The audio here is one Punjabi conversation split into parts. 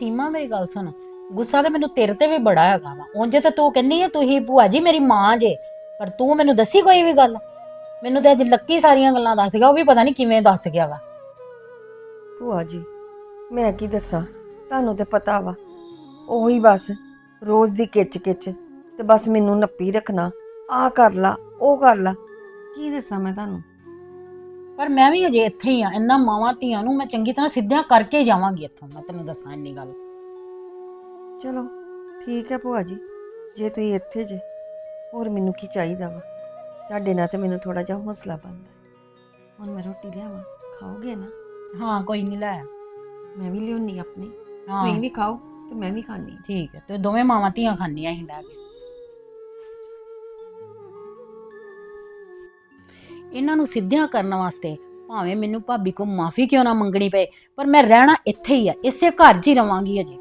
ਸੀਮਾ, ਮੇਰੀ ਗੱਲ ਸੁਣ। ਗੁੱਸਾ ਤੇ ਮੈਨੂੰ ਤੇਰੇ ਤੇ ਵੀ ਬੜਾ ਹੈਗਾ ਵਾ। ਉਂਝ ਤੇ ਤੂੰ ਕਹਿੰਨੀ ਆ ਤੁਸੀਂ ਭੂਆ ਜੀ, ਮੇਰੀ ਮਾਂ ਜੇ। ਪਰ ਤੂੰ ਮੈਨੂੰ ਦੱਸੀ ਕੋਈ ਵੀ ਗੱਲ? ਮੈਨੂੰ ਤੇ ਅੱਜ ਲੱਕੀ ਸਾਰੀਆਂ ਗੱਲਾਂ ਦੱਸ ਗਿਆ, ਉਹ ਵੀ ਪਤਾ ਨਹੀਂ ਕਿਵੇਂ ਦੱਸ ਗਿਆ ਵਾ। ਭੂਆ ਜੀ, ਮੈਂ ਕੀ ਦੱਸਾਂ? ਤੁਹਾਨੂੰ ਤੇ ਪਤਾ ਵਾ। ਉਹੀ ਬਸ, ਰੋਜ਼ ਦੀ ਕਿਚ ਕਿਚ। ਤੇ ਬਸ ਮੈਨੂੰ ਨੱਪੀ ਰੱਖਣਾ। ਆ ਕਰ ਲਾ, ਉਹ ਕਰ ਲਾ। ਕੀ ਦੱਸਾਂ ਮੈਂ ਤੁਹਾਨੂੰ? ਪਰ ਮੈਂ ਵੀ ਅਜੇ ਇੱਥੇ ਹੀ ਆ ਇੰਨਾ ਮਾਵਾਂ ਧੀਆਂ ਨੂੰ ਮੈਂ ਚੰਗੀ ਤਰ੍ਹਾਂ ਸਿੱਧਿਆਂ ਕਰਕੇ ਜਾਵਾਂਗੀ ਇੱਥੋਂ ਮੈਂ ਤੈਨੂੰ ਦੱਸਾਂ ਇੰਨੀ ਗੱਲ। ਚਲੋ ਠੀਕ ਹੈ ਭੂਆ ਜੀ ਜੇ ਤੁਸੀਂ ਇੱਥੇ ਜੇ ਹੋਰ ਮੈਨੂੰ ਕੀ ਚਾਹੀਦਾ ਵਾ? ਤੁਹਾਡੇ ਨਾਲ ਤੇ ਮੈਨੂੰ ਥੋੜਾ ਜਿਹਾ ਹੌਸਲਾ ਬਣਦਾ ਹੁਣ ਮੈਂ ਰੋਟੀ ਲਿਆਵਾਂ ਖਾਓਗੇ ਨਾ? ਹਾਂ ਕੋਈ ਨਹੀਂ ਲੈ ਮੈਂ ਵੀ ਲਿਆਉਣੀ ਆਪਣੀ ਹਾਂ। ਤੁਸੀਂ ਵੀ ਖਾਓ ਤੇ ਮੈਂ ਵੀ ਖਾਣੀ ਠੀਕ ਹੈ ਤੇ ਦੋਵੇਂ ਮਾਵਾਂ ਧੀਆਂ ਖਾਂਦੀਆਂ ਅਸੀਂ ਬਹਿ ਕੇ। ਇਹਨਾਂ ਨੂੰ ਸਿੱਧਿਆਂ ਕਰਨ ਵਾਸਤੇ, ਭਾਵੇਂ ਮੈਨੂੰ ਭਾਬੀ ਕੋ ਮਾਫੀ ਕਿਉਂ ਨਾ ਮੰਗਣੀ ਪਏ, ਪਰ ਮੈਂ ਰਹਿਣਾ ਇੱਥੇ ਹੀ ਆ, ਇਸੇ ਘਰ 'ਚ ਹੀ ਰਵਾਂਗੀ ਅਜੇ।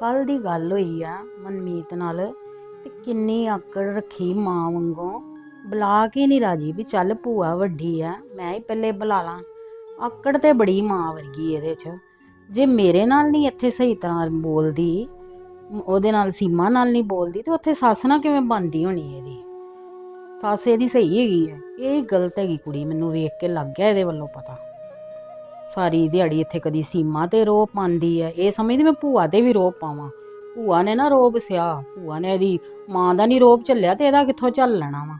ਕੱਲ ਦੀ ਗੱਲ ਹੋਈ ਆ ਮਨਮੀਤ ਨਾਲ, ਤੇ ਕਿੰਨੀ ਆਕੜ ਰੱਖੀ ਮਾਂ ਵਾਂਗੋਂ। ਬੁਲਾ ਕੇ ਨਹੀਂ ਰਾਜੀ ਵੀ ਚੱਲ ਭੂਆ ਵੱਡੀ ਆ, ਮੈਂ ਹੀ ਪਹਿਲੇ ਬੁਲਾ ਲਾਂ। ਆਕੜ ਤੇ ਬੜੀ ਮਾਂ ਵਰਗੀ ਇਹਦੇ 'ਚ। ਜੇ ਮੇਰੇ ਨਾਲ ਨਹੀਂ ਇੱਥੇ ਸਹੀ ਤਰ੍ਹਾਂ ਬੋਲਦੀ, ਉਹਦੇ ਨਾਲ ਸੀਮਾ ਨਾਲ ਨਹੀਂ ਬੋਲਦੀ, ਤੇ ਉੱਥੇ ਸੱਸ ਨਾਲ ਕਿਵੇਂ ਬਣਦੀ ਹੋਣੀ ਇਹਦੀ? ਸੱਸ ਇਹਦੀ ਸਹੀ ਹੈਗੀ ਹੈ ਇਹ ਗਲਤ ਹੈਗੀ ਕੁੜੀ, ਮੈਨੂੰ ਵੇਖ ਕੇ ਲੱਗ ਗਿਆ ਇਹਦੇ ਵੱਲੋਂ ਪਤਾ। ਸਾਰੀ ਦਿਹਾੜੀ ਇੱਥੇ ਕਦੀ ਸੀਮਾ ਤੇ ਰੋਪ ਪਾਉਂਦੀ ਹੈ ਇਹ ਸਮਝਦੀ ਮੈਂ ਭੂਆ ਤੇ ਵੀ ਰੋਪ ਪਾਵਾਂ। ਭੂਆ ਨੇ ਨਾ ਰੋਬ ਸਿਆ ਭੂਆ ਨੇ ਇਹਦੀ ਮਾਂ ਦਾ ਨਹੀਂ ਰੋਪ ਝੱਲਿਆ ਤੇ ਇਹਦਾ ਕਿੱਥੋਂ ਝੱਲ ਲੈਣਾ ਵਾ?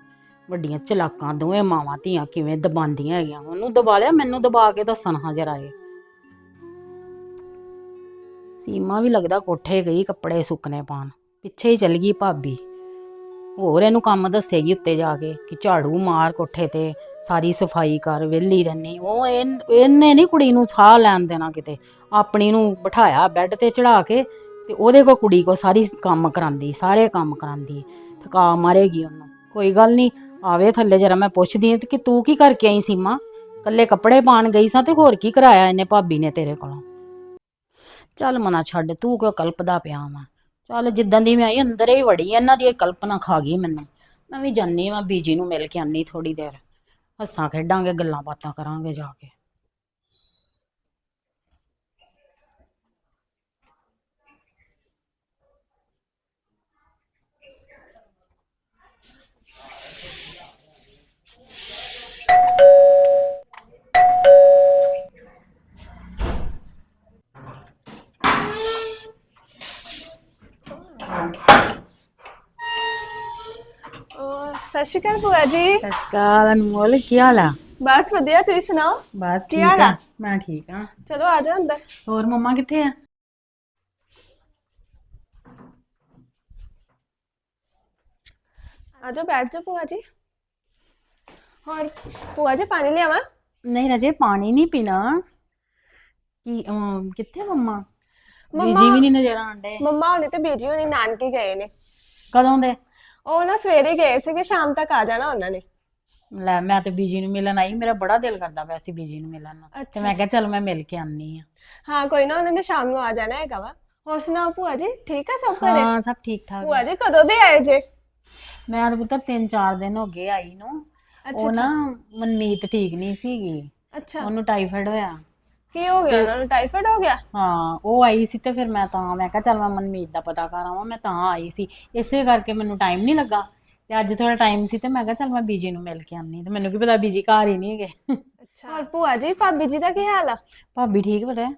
ਵੱਡੀਆਂ ਚਲਾਕਾਂ ਦੋਵੇਂ ਮਾਵਾਂ ਧੀਆਂ ਕਿਵੇਂ ਦਬਾਉਂਦੀਆਂ ਹੈਗੀਆਂ। ਉਹਨੂੰ ਦਬਾ ਲਿਆ, ਮੈਨੂੰ ਦਬਾ ਕੇ ਦੱਸਣ ਹਾਂ ਜਰਾ ਇਹ। ਸੀਮਾ ਵੀ ਲੱਗਦਾ ਕੋਠੇ ਗਈ ਕੱਪੜੇ ਸੁੱਕਣੇ ਪਾਣ ਪਿੱਛੇ ਹੀ ਚਲ ਗਈ ਭਾਬੀ। ਹੋਰ ਇਹਨੂੰ ਕੰਮ ਦੱਸੇਗੀ ਉੱਤੇ ਜਾ ਕੇ ਕਿ ਝਾੜੂ ਮਾਰ ਕੋਠੇ ਤੇ, ਸਾਰੀ ਸਫ਼ਾਈ ਕਰ, ਵਿਹਲੀ ਰਹਿਨੀ ਉਹ ਇਹ- ਇਹਨੇ ਨਹੀਂ ਕੁੜੀ ਨੂੰ ਸਾਹ ਲੈਣ ਦੇਣਾ ਕਿਤੇ। ਆਪਣੀ ਨੂੰ ਬਿਠਾਇਆ ਬੈੱਡ ਤੇ ਚੜਾ ਕੇ ਤੇ ਉਹਦੇ ਕੋ ਕੁੜੀ ਕੋ ਸਾਰੀ ਕੰਮ ਕਰਾਂਦੀ, ਸਾਰੇ ਕੰਮ ਕਰਾਂਦੀ। ਥਕਾ ਮਾਰੇਗੀ ਉਹਨੂੰ। ਕੋਈ ਗੱਲ ਨਹੀਂ ਆਵੇ ਥੱਲੇ ਜਰਾ ਮੈਂ ਪੁੱਛਦੀ ਹਾਂ ਕਿ ਤੂੰ ਕੀ ਕਰਕੇ ਆਈ ਸੀਮਾ? ਕੱਲੇ ਕੱਪੜੇ ਪਾਣ ਗਈ ਸਾਂ ਤੇ ਹੋਰ ਕੀ ਕਰਾਇਆ ਇਹਨੇ ਭਾਬੀ ਨੇ ਤੇਰੇ ਕੋਲੋਂ? ਚੱਲ ਮਨਾ ਛੱਡ, ਤੂੰ ਕਿਉਂ ਕਲਪਦਾ ਪਿਆ ਵਾ? ਚੱਲ ਜਿੱਦਾਂ ਦੀ ਮੈਂ ਆਈ, ਅੰਦਰ ਹੀ ਵੜੀ ਇਹਨਾਂ ਦੀ ਇਹ ਕਲਪਨਾ ਖਾ ਗਈ ਮੈਨੂੰ। ਮੈਂ ਵੀ ਜਾਨੀ ਵਾਂ, ਬੀਜੀ ਨੂੰ ਮਿਲ ਕੇ ਆਨੀ ਥੋੜੀ ਦੇਰ। ਹੱਸਾਂ ਖੇਡਾਂਗੇ, ਗੱਲਾਂ ਬਾਤਾਂ ਕਰਾਂਗੇ ਜਾ ਕੇ। ਸਤਿ ਸ਼੍ਰੀ ਅਕਾਲ ਭੂਆ ਜੀ। ਸਤਿ ਸ਼੍ਰੀ ਅਕਾਲ ਅਨਮੋਲ ਕੀ ਹਾਲ ਆ? ਬਸ ਵਧੀਆ ਤੁਸੀਂ ਸੁਣਾਓ? ਬਸ ਕੀ ਠੀਕ ਹਾਲ ਆ ਆ? ਮੈਂ ਠੀਕ ਆ। ਚਲੋ ਆ ਜਾਓ ਅੰਦਰ। ਹੋਰ ਮੰਮਾ ਕਿੱਥੇ ਆ? ਆ ਜਾਓ ਬੈਠ ਜਾਓ ਭੂਆ ਜੀ। ਹੋਰ ਭੂਆ ਜੀ ਪਾਣੀ ਲਿਆਵਾਂ? ਨਹੀਂ ਰਜੇ ਪਾਣੀ ਨਹੀਂ ਪੀਣਾ। ਕੀ ਅਮ, ਕਿੱਥੇ ਮੰਮਾ? ਮੰਮਾ- ਬੀਜੀ ਵੀ ਨਹੀਂ ਨਜ਼ਰ ਆਉਂਦੇ ਮੰਮਾ ਹੁਣੇ ਤੇ ਬੀਜੀ ਹੁਣੀ ਨਾਨਕੇ ਗਏ ਨੇ। ਕਦੋਂ ਦੇ? ਉਹ ਨਾ ਸਵੇਰੇ ਗਏ ਸੀਗੇ ਸ਼ਾਮ ਤੱਕ ਆ ਜਾਣਾ ਉਹਨਾਂ ਨੇ। ਲੈ ਮੈਂ ਤੇ ਬੀਜੀ ਨੂੰ ਮਿਲਣ ਆਈ ਮੇਰਾ ਬੜਾ ਦਿਲ ਕਰਦਾ ਪਿਆ ਸੀ ਬੀਜੀ ਨੂੰ ਮਿਲਣ ਨੂੰ। ਤੇ ਮੈਂ ਕਿਹਾ ਚੱਲ ਮੈਂ ਮਿਲ ਕੇ ਆਨੀ ਆ ਹਾਂ ਕੋਈ ਨਾ ਉਹਨਾਂ ਨੇ ਸ਼ਾਮ ਨੂੰ ਆ ਜਾਣਾ ਹੈਗਾ ਵਾ। ਹੋਰ ਸੁਣਾਓ ਭੂਆ ਜੀ ਠੀਕ ਆ ਸਭ ਘਰੇ? ਹਾਂ ਸਭ ਠੀਕ ਠਾਕ ਭੂਆ ਜੀ ਕਦੋਂ ਦੇ ਆਏ ਜੇ? ਮੈਂ ਤਾਂ ਪੁੱਤਰ 3-4 ਦਿਨ ਹੋ ਗਏ ਆਈ ਨੂੰ। ਉਹ ਨਾ ਮਨਮੀਤ ਠੀਕ ਨਹੀਂ ਸੀਗੀ। ਅੱਛਾ। ਉਹਨੂੰ ਟਾਈਫਾਇਡ ਹੋਇਆ। ਕੀ ਹੋ ਗਿਆ? ਉਹਨਾਂ ਨੂੰ ਟਾਈਫਾਇਡ ਹੋ ਗਿਆ? ਹਾਂ ਉਹ ਆਈ ਸੀ ਤੇ ਫਿਰ ਮੈਂ ਤਾਂ ਮੈਂ ਕਿਹਾ ਚੱਲ ਮੈਂ ਮਨਮੀਤ ਦਾ ਪਤਾ ਕਰ ਆਵਾਂ ਮੈਂ ਤਾਂ ਆਈ ਸੀ। ਇਸੇ ਕਰਕੇ ਮੈਨੂੰ ਟਾਈਮ ਨਹੀਂ ਲੱਗਾ। ਤੇ ਅੱਜ ਥੋੜਾ ਟਾਈਮ ਸੀ ਤੇ ਮੈਂ ਕਿਹਾ ਚੱਲ ਮੈਂ ਬੀਜੀ ਨੂੰ ਮਿਲ ਕੇ ਆਨੀ ਤੇ ਮੈਨੂੰ ਕੀ ਪਤਾ ਬੀਜੀ ਘਰ ਹੀ ਨਹੀਂ ਹੈਗੇ। ਅੱਛਾ। ਹੋਰ ਭੂਆ ਜੀ ਭਾਬੀ ਜੀ ਦਾ ਕੀ ਹਾਲ ਆ? ਭਾਬੀ ਠੀਕ ਪਤਾ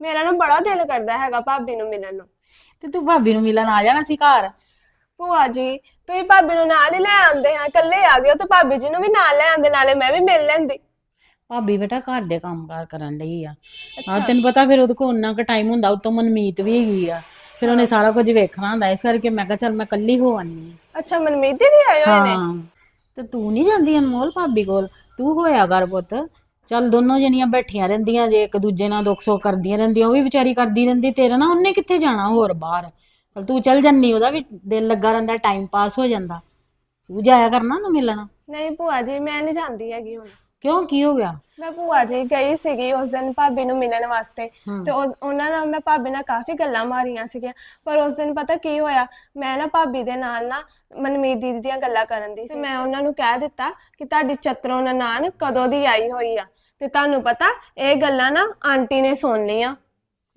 ਮੇਰਾ ਨਾ ਬੜਾ ਦਿਲ ਕਰਦਾ ਹੈਗਾ ਭਾਬੀ ਨੂੰ ਮਿਲਣ ਨੂੰ। ਤੇ ਤੂੰ ਭਾਬੀ ਨੂੰ ਮਿਲਣ ਆ ਜਾਣਾ ਸੀ ਘਰ? ਭੂਆ ਜੀ ਤੁਸੀਂ ਭਾਬੀ ਨੂੰ ਨਾਲ ਹੀ ਲੈ ਆਉਂਦੇ ਆ ਇਕੱਲੇ ਆ ਗਏ ਹੋ ਤਾਂ ਭਾਬੀ ਜੀ ਨੂੰ ਵੀ ਨਾਲ ਲੈ ਆਉਂਦੇ ਨਾਲੇ ਮੈਂ ਵੀ ਮਿਲ ਲੈਂਦੀ। ਭਾਬੀ ਬੇਟਾ ਘਰ ਦੇ ਕੰਮਕਾਰ ਕਰਨ ਲਈ ਆ। ਹਾਂ ਤੈਨੂੰ ਪਤਾ ਫਿਰ ਉਹਦੇ ਕੋਲ ਉਨਾ ਕੁ ਟਾਈਮ ਹੁੰਦਾ ਉਤੋਂ ਮਨਮੀਤ ਵੀ ਹੈਗੀ ਆ। ਫਿਰ ਉਹਨੇ ਸਾਰਾ ਕੁਝ ਵੇਖਣਾ ਹੁੰਦਾ ਇਸ ਕਰਕੇ ਮੈਂ ਕਿਹਾ ਚੱਲ ਮੈਂ ਇਕੱਲੀ ਹੋ ਆਨੀ ਅੱਛਾ ਮਨਮੀਤ ਦੀ ਵੀ ਆਏ ਹੋਏ ਨੇ? ਹਾਂ। ਤੇ ਤੂੰ ਨਹੀਂ ਜਾਂਦੀ ਅਨਮੋਲ ਭਾਬੀ ਕੋਲ? ਤੂੰ ਹੋਇਆ ਕਰ ਪੁੱਤ। ਚੱਲ ਦੋਨੋਂ ਜਣੀਆਂ ਬੈਠੀਆਂ ਰਹਿੰਦੀਆਂ ਜੇ ਇੱਕ ਦੂਜੇ ਨਾਲ ਦੁੱਖ ਸੁੱਖ ਕਰਦੀਆਂ ਰਹਿੰਦੀਆਂ ਉਹ ਵੀ ਵਿਚਾਰੀ ਕਰਦੀ ਰਹਿੰਦੀ ਤੇਰਾ ਨਾ ਉਹਨੇ ਕਿੱਥੇ ਜਾਣਾ ਹੋਰ ਬਾਹਰ? ਚੱਲ ਤੂੰ ਚੱਲ ਜੰਨੀ ਉਹਦਾ ਵੀ ਦਿਲ ਲੱਗਾ ਰਹਿੰਦਾ ਟਾਈਮ ਪਾਸ ਹੋ ਜਾਂਦਾ। ਤੂੰ ਜਾਇਆ ਕਰਨਾ ਉਹਨੂੰ ਮਿਲਣ? ਨਹੀਂ ਭੂਆ ਜੀ ਮੈਂ ਨਹੀਂ ਜਾਂਦੀ ਹੈਗੀ ਹੁਣ। ਕਿਉਂ? ਕੀ ਹੋ ਗਿਆ? ਮੈਂ ਭੂਆ ਜੀ ਗਈ ਸੀਗੀ ਉਸ ਦਿਨ ਭਾਬੀ ਨੂੰ ਮਿਲਣ ਵਾਸਤੇ। ਤੇ ਉਹ- ਉਹਨਾਂ ਨਾਲ ਮੈਂ ਭਾਬੀ ਨਾਲ ਕਾਫੀ ਗੱਲਾਂ ਮਾਰੀਆਂ ਸੀਗੀਆਂ। ਪਰ ਉਸ ਦਿਨ ਪਤਾ ਕੀ ਹੋਇਆ? ਮੈਂ ਨਾ ਭਾਬੀ ਦੇ ਨਾਲ ਨਾ ਮਨਮੀਤ ਦੀਦੀ ਦੀਆਂ ਗੱਲਾਂ ਕਰਨ ਦੀ ਸੀ। ਮੈਂ ਉਹਨਾਂ ਨੂੰ ਕਹਿ ਦਿੱਤਾ ਕਿ ਤੁਹਾਡੀ ਚਤਰੋਂ ਨਨਾਣ ਕਦੋਂ ਦੀ ਆਈ ਹੋਈ ਆ? ਤੇ ਤੁਹਾਨੂੰ ਪਤਾ ਇਹ ਗੱਲਾਂ ਨਾ ਆਂਟੀ ਨੇ ਸੁਣ ਲਈਆਂ।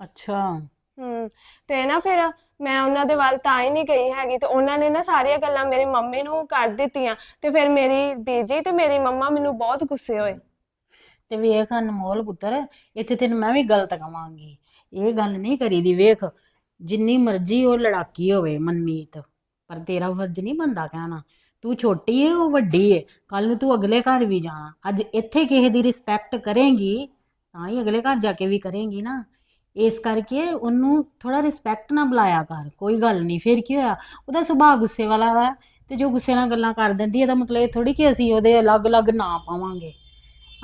ਅੱਛਾ। ਹੂੰ। ਤੇ ਨਾ ਫਿਰ ਮੈਂ ਉਹਨਾਂ ਦੇ ਵੱਲ ਤਾਂ ਹੀ ਨਹੀਂ ਗਈ ਹੈਗੀ ਤੇ ਉਹਨਾਂ ਨੇ ਨਾ ਸਾਰੀਆਂ ਗੱਲਾਂ ਮੇਰੀ ਮੰਮੀ ਨੂੰ ਕਰ ਦਿੱਤੀਆਂ ਤੇ ਫਿਰ ਮੇਰੀ ਬੀਜੀ ਤੇ ਮੇਰੀ ਮੰਮਾ ਮੈਨੂੰ ਬਹੁਤ ਗੁੱਸੇ ਹੋਏ। ਤੇ ਵੇਖ ਅਨਮੋਲ ਪੁੱਤਰ, ਇੱਥੇ ਤੈਨੂੰ ਮੈਂ ਵੀ ਗਲਤ ਕਵਾਂਗੀ। ਇਹ ਗੱਲ ਨਹੀਂ ਕਰੀਦੀ ਵੇਖ, ਜਿੰਨੀ ਮਰਜ਼ੀ ਉਹ ਲੜਾਕੀ ਹੋਵੇ ਮਨਮੀਤ, ਪਰ ਤੇਰਾ ਫਰਜ਼ ਨਹੀਂ ਬੰਦਾ ਕਹਿਣਾ। ਤੂੰ ਛੋਟੀ ਏ, ਉਹ ਵੱਡੀ ਏ ਕੱਲ ਨੂੰ ਤੂੰ ਅਗਲੇ ਘਰ ਵੀ ਜਾਣਾ। ਅੱਜ ਇੱਥੇ ਕਿਸੇ ਦੀ ਰਿਸਪੈਕਟ ਕਰੇਂਗੀ, ਤਾਂ ਹੀ ਅਗਲੇ ਘਰ ਜਾ ਕੇ ਵੀ ਕਰੇਂਗੀ ਨਾ। ਇਸ ਕਰਕੇ ਉਹਨੂੰ ਥੋੜਾ ਰਿਸਪੈਕਟ ਨਾਲ ਬੁਲਾਇਆ ਕਰ ਕੋਈ ਗੱਲ ਨਹੀਂ ਫਿਰ ਕੀ ਹੋਇਆ? ਉਹਦਾ ਸੁਭਾਅ ਗੁੱਸੇ ਵਾਲਾ ਵਾ ਤੇ ਜੋ ਗੁੱਸੇ ਨਾਲ ਗੱਲਾਂ ਕਰ ਦਿੰਦੀ ਇਹਦਾ ਮਤਲਬ ਇਹ ਥੋੜੀ ਕਿ ਅਸੀਂ ਉਹਦੇ ਅਲੱਗ-ਅਲੱਗ ਨਾਂ ਪਾਵਾਂਗੇ।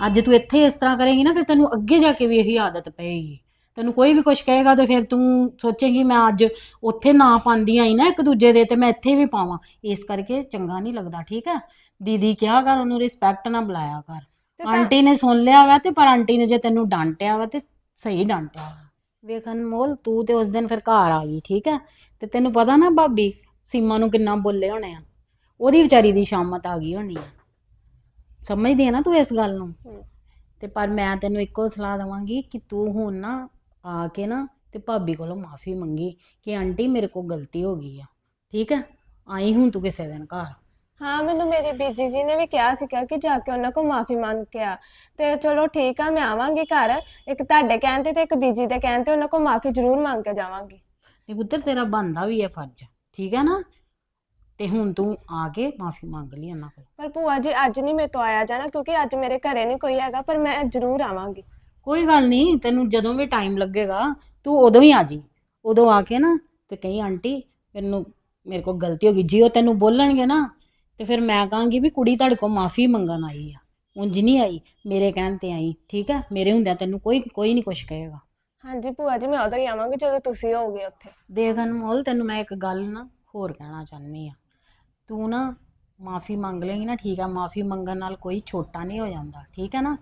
ਅੱਜ ਤੂੰ ਇੱਥੇ ਇਸ ਤਰ੍ਹਾਂ ਕਰੇਂਗੀ ਨਾ ਫਿਰ ਤੈਨੂੰ ਅੱਗੇ ਜਾ ਕੇ ਵੀ ਇਹੀ ਆਦਤ ਪਏਗੀ। ਤੈਨੂੰ ਕੋਈ ਵੀ ਕੁਝ ਕਹੇਗਾ ਤੇ ਫਿਰ ਤੂੰ ਸੋਚੇਂਗੀ ਮੈਂ ਅੱਜ ਉੱਥੇ ਨਾ ਪਾਉਂਦੀ ਆਈ ਨਾ ਇੱਕ ਦੂਜੇ ਦੇ ਤੇ ਮੈਂ ਇੱਥੇ ਵੀ ਪਾਵਾਂ। ਇਸ ਕਰਕੇ ਚੰਗਾ ਨਹੀਂ ਲੱਗਦਾ ਠੀਕ ਹੈ? ਦੀਦੀ ਕਿਹਾ ਕਰ ਉਹਨੂੰ ਰਿਸਪੈਕਟ ਨਾਲ ਬੁਲਾਇਆ ਕਰ। ਆਂਟੀ ਨੇ ਸੁਣ ਲਿਆ ਵਾ ਤੇ ਪਰ ਆਂਟੀ ਨੇ ਜੇ ਤੈਨੂੰ ਡਾਂਟਿਆ ਵਾ ਤੇ ਸਹੀ ਡਾਂਟਿਆ ਵਾ। ਵੇਖ ਅਨਮੋਲ ਤੂੰ ਤੇ ਉਸ ਦਿਨ ਫਿਰ ਘਰ ਆ ਗਈ ਠੀਕ ਹੈ? ਤੇ ਤੈਨੂੰ ਪਤਾ ਨਾ ਭਾਬੀ ਸੀਮਾ ਨੂੰ ਕਿੰਨਾ ਬੋਲੇ ਹੋਣੇ ਆ। ਉਹਦੀ ਵਿਚਾਰੀ ਦੀ ਸ਼ਾਮਤ ਆ ਗਈ ਹੋਣੀ ਆ। ਸਮਝਦੀ ਆ ਨਾ ਤੂੰ ਇਸ ਗੱਲ ਨੂੰ। ਤੇ ਪਰ ਮੈਂ ਤੈਨੂੰ ਇੱਕੋ ਸਲਾਹ ਦਵਾਂਗੀ ਕਿ ਤੂੰ ਹੁਣ ਨਾ ਆ ਕੇ ਨਾ ਤੇ ਭਾਬੀ ਕੋਲੋਂ ਮਾਫੀ ਮੰਗੀ ਕਿ ਆਂਟੀ ਮੇਰੇ ਕੋਲ ਗਲਤੀ ਹੋ ਗਈ ਆ ਠੀਕ ਹੈ? ਆਈ ਹੁਣ ਤੂੰ ਕਿਸੇ ਦਿਨ ਘਰ। ਹਾਂ ਮੈਨੂੰ ਮੇਰੀ ਬੀਜੀ ਜੀ ਨੇ ਵੀ ਕਿਹਾ ਸੀਗਾ ਕਿ ਜਾ ਕੇ ਉਹਨਾਂ ਕੋਲ ਮਾਫੀ ਮੰਗ ਕੇ ਆ। ਤੇ ਚਲੋ ਠੀਕ ਆ ਮੈਂ ਆਵਾਂਗੀ ਘਰ। ਇੱਕ ਤੁਹਾਡੇ ਕਹਿਣ ਤੇ ਤੇ ਇੱਕ ਬੀਜੀ ਦੇ ਕਹਿਣ ਤੇ ਉਹਨਾਂ ਕੋਲ ਮਾਫੀ ਜ਼ਰੂਰ ਮੰਗ ਕੇ ਜਾਵਾਂਗੀ। ਨਹੀਂ ਪੁੱਤਰ ਤੇਰਾ ਬਣਦਾ ਵੀ ਹੈ ਫਰਜ਼। ਠੀਕ ਹੈ ਨਾ? ਤੇ ਹੁਣ ਤੂੰ ਆ ਕੇ ਮਾਫੀ ਮੰਗ ਲਈ ਉਹਨਾਂ ਕੋਲ। ਪਰ ਭੂਆ ਜੀ ਅੱਜ ਨਹੀਂ ਮੇਰੇ ਤੋਂ ਆਇਆ ਜਾਣਾ ਕਿਉਂਕਿ ਅੱਜ ਮੇਰੇ ਘਰੇ ਨਹੀਂ ਕੋਈ ਹੈਗਾ ਪਰ ਮੈਂ ਜ਼ਰੂਰ ਆਵਾਂਗੀ। ਕੋਈ ਗੱਲ ਨਹੀਂ ਤੈਨੂੰ ਜਦੋਂ ਵੀ ਟਾਈਮ ਲੱਗੇਗਾ ਤੂੰ ਉਦੋਂ ਹੀ ਆ ਜੀ। ਉਦੋਂ ਆ ਕੇ ਨਾ ਤੇ ਕਹੀਂ ਆਂਟੀ ਮੈਨੂੰ ਮੇਰੇ ਕੋਲ ਗਲਤੀ ਹੋ ਗਈ। ਜੀ ਉਹ ਤੈਨੂੰ ਬੋਲਣਗੇ ਨਾ ਤੇ ਫਿਰ ਮੈਂ ਕਹਾਂਗੀ ਵੀ ਕੁੜੀ ਤੁਹਾਡੇ ਕੋਲ ਮਾਫੀ ਮੰਗਣ ਆਈ ਆ। ਉਂਝ ਨਹੀਂ ਆਈ। ਮੇਰੇ ਕਹਿਣ ਤੇ ਆਈ ਠੀਕ ਹੈ ਮੇਰੇ ਹੁੰਦਿਆਂ ਤੈਨੂੰ ਕੋਈ ਕੋਈ ਨਹੀਂ ਕੁਝ ਕਹੇਗਾ। ਹਾਂਜੀ ਭੂਆ ਜੀ ਮੈਂ ਉਦੋਂ ਹੀ ਆਵਾਂਗੀ ਜਦੋਂ ਤੁਸੀਂ ਹੋਗੇ ਉੱਥੇ। ਦੇਖ ਅਨਮੋਲ ਤੈਨੂੰ ਮੈਂ ਇੱਕ ਗੱਲ ਨਾ ਹੋਰ ਕਹਿਣਾ ਚਾਹੁੰਦੀ ਆ। ਤੂੰ ਨਾ ਮਾਫੀ ਮੰਗ ਲੇਗੀ ਨਾ ਠੀਕ ਆ? ਮਾਫੀ ਮੰਗਣ ਨਾਲ ਕੋਈ ਛੋਟਾ ਨਹੀਂ ਹੋ ਜਾਂਦਾ ਠੀਕ ਹੈ ਨਾ?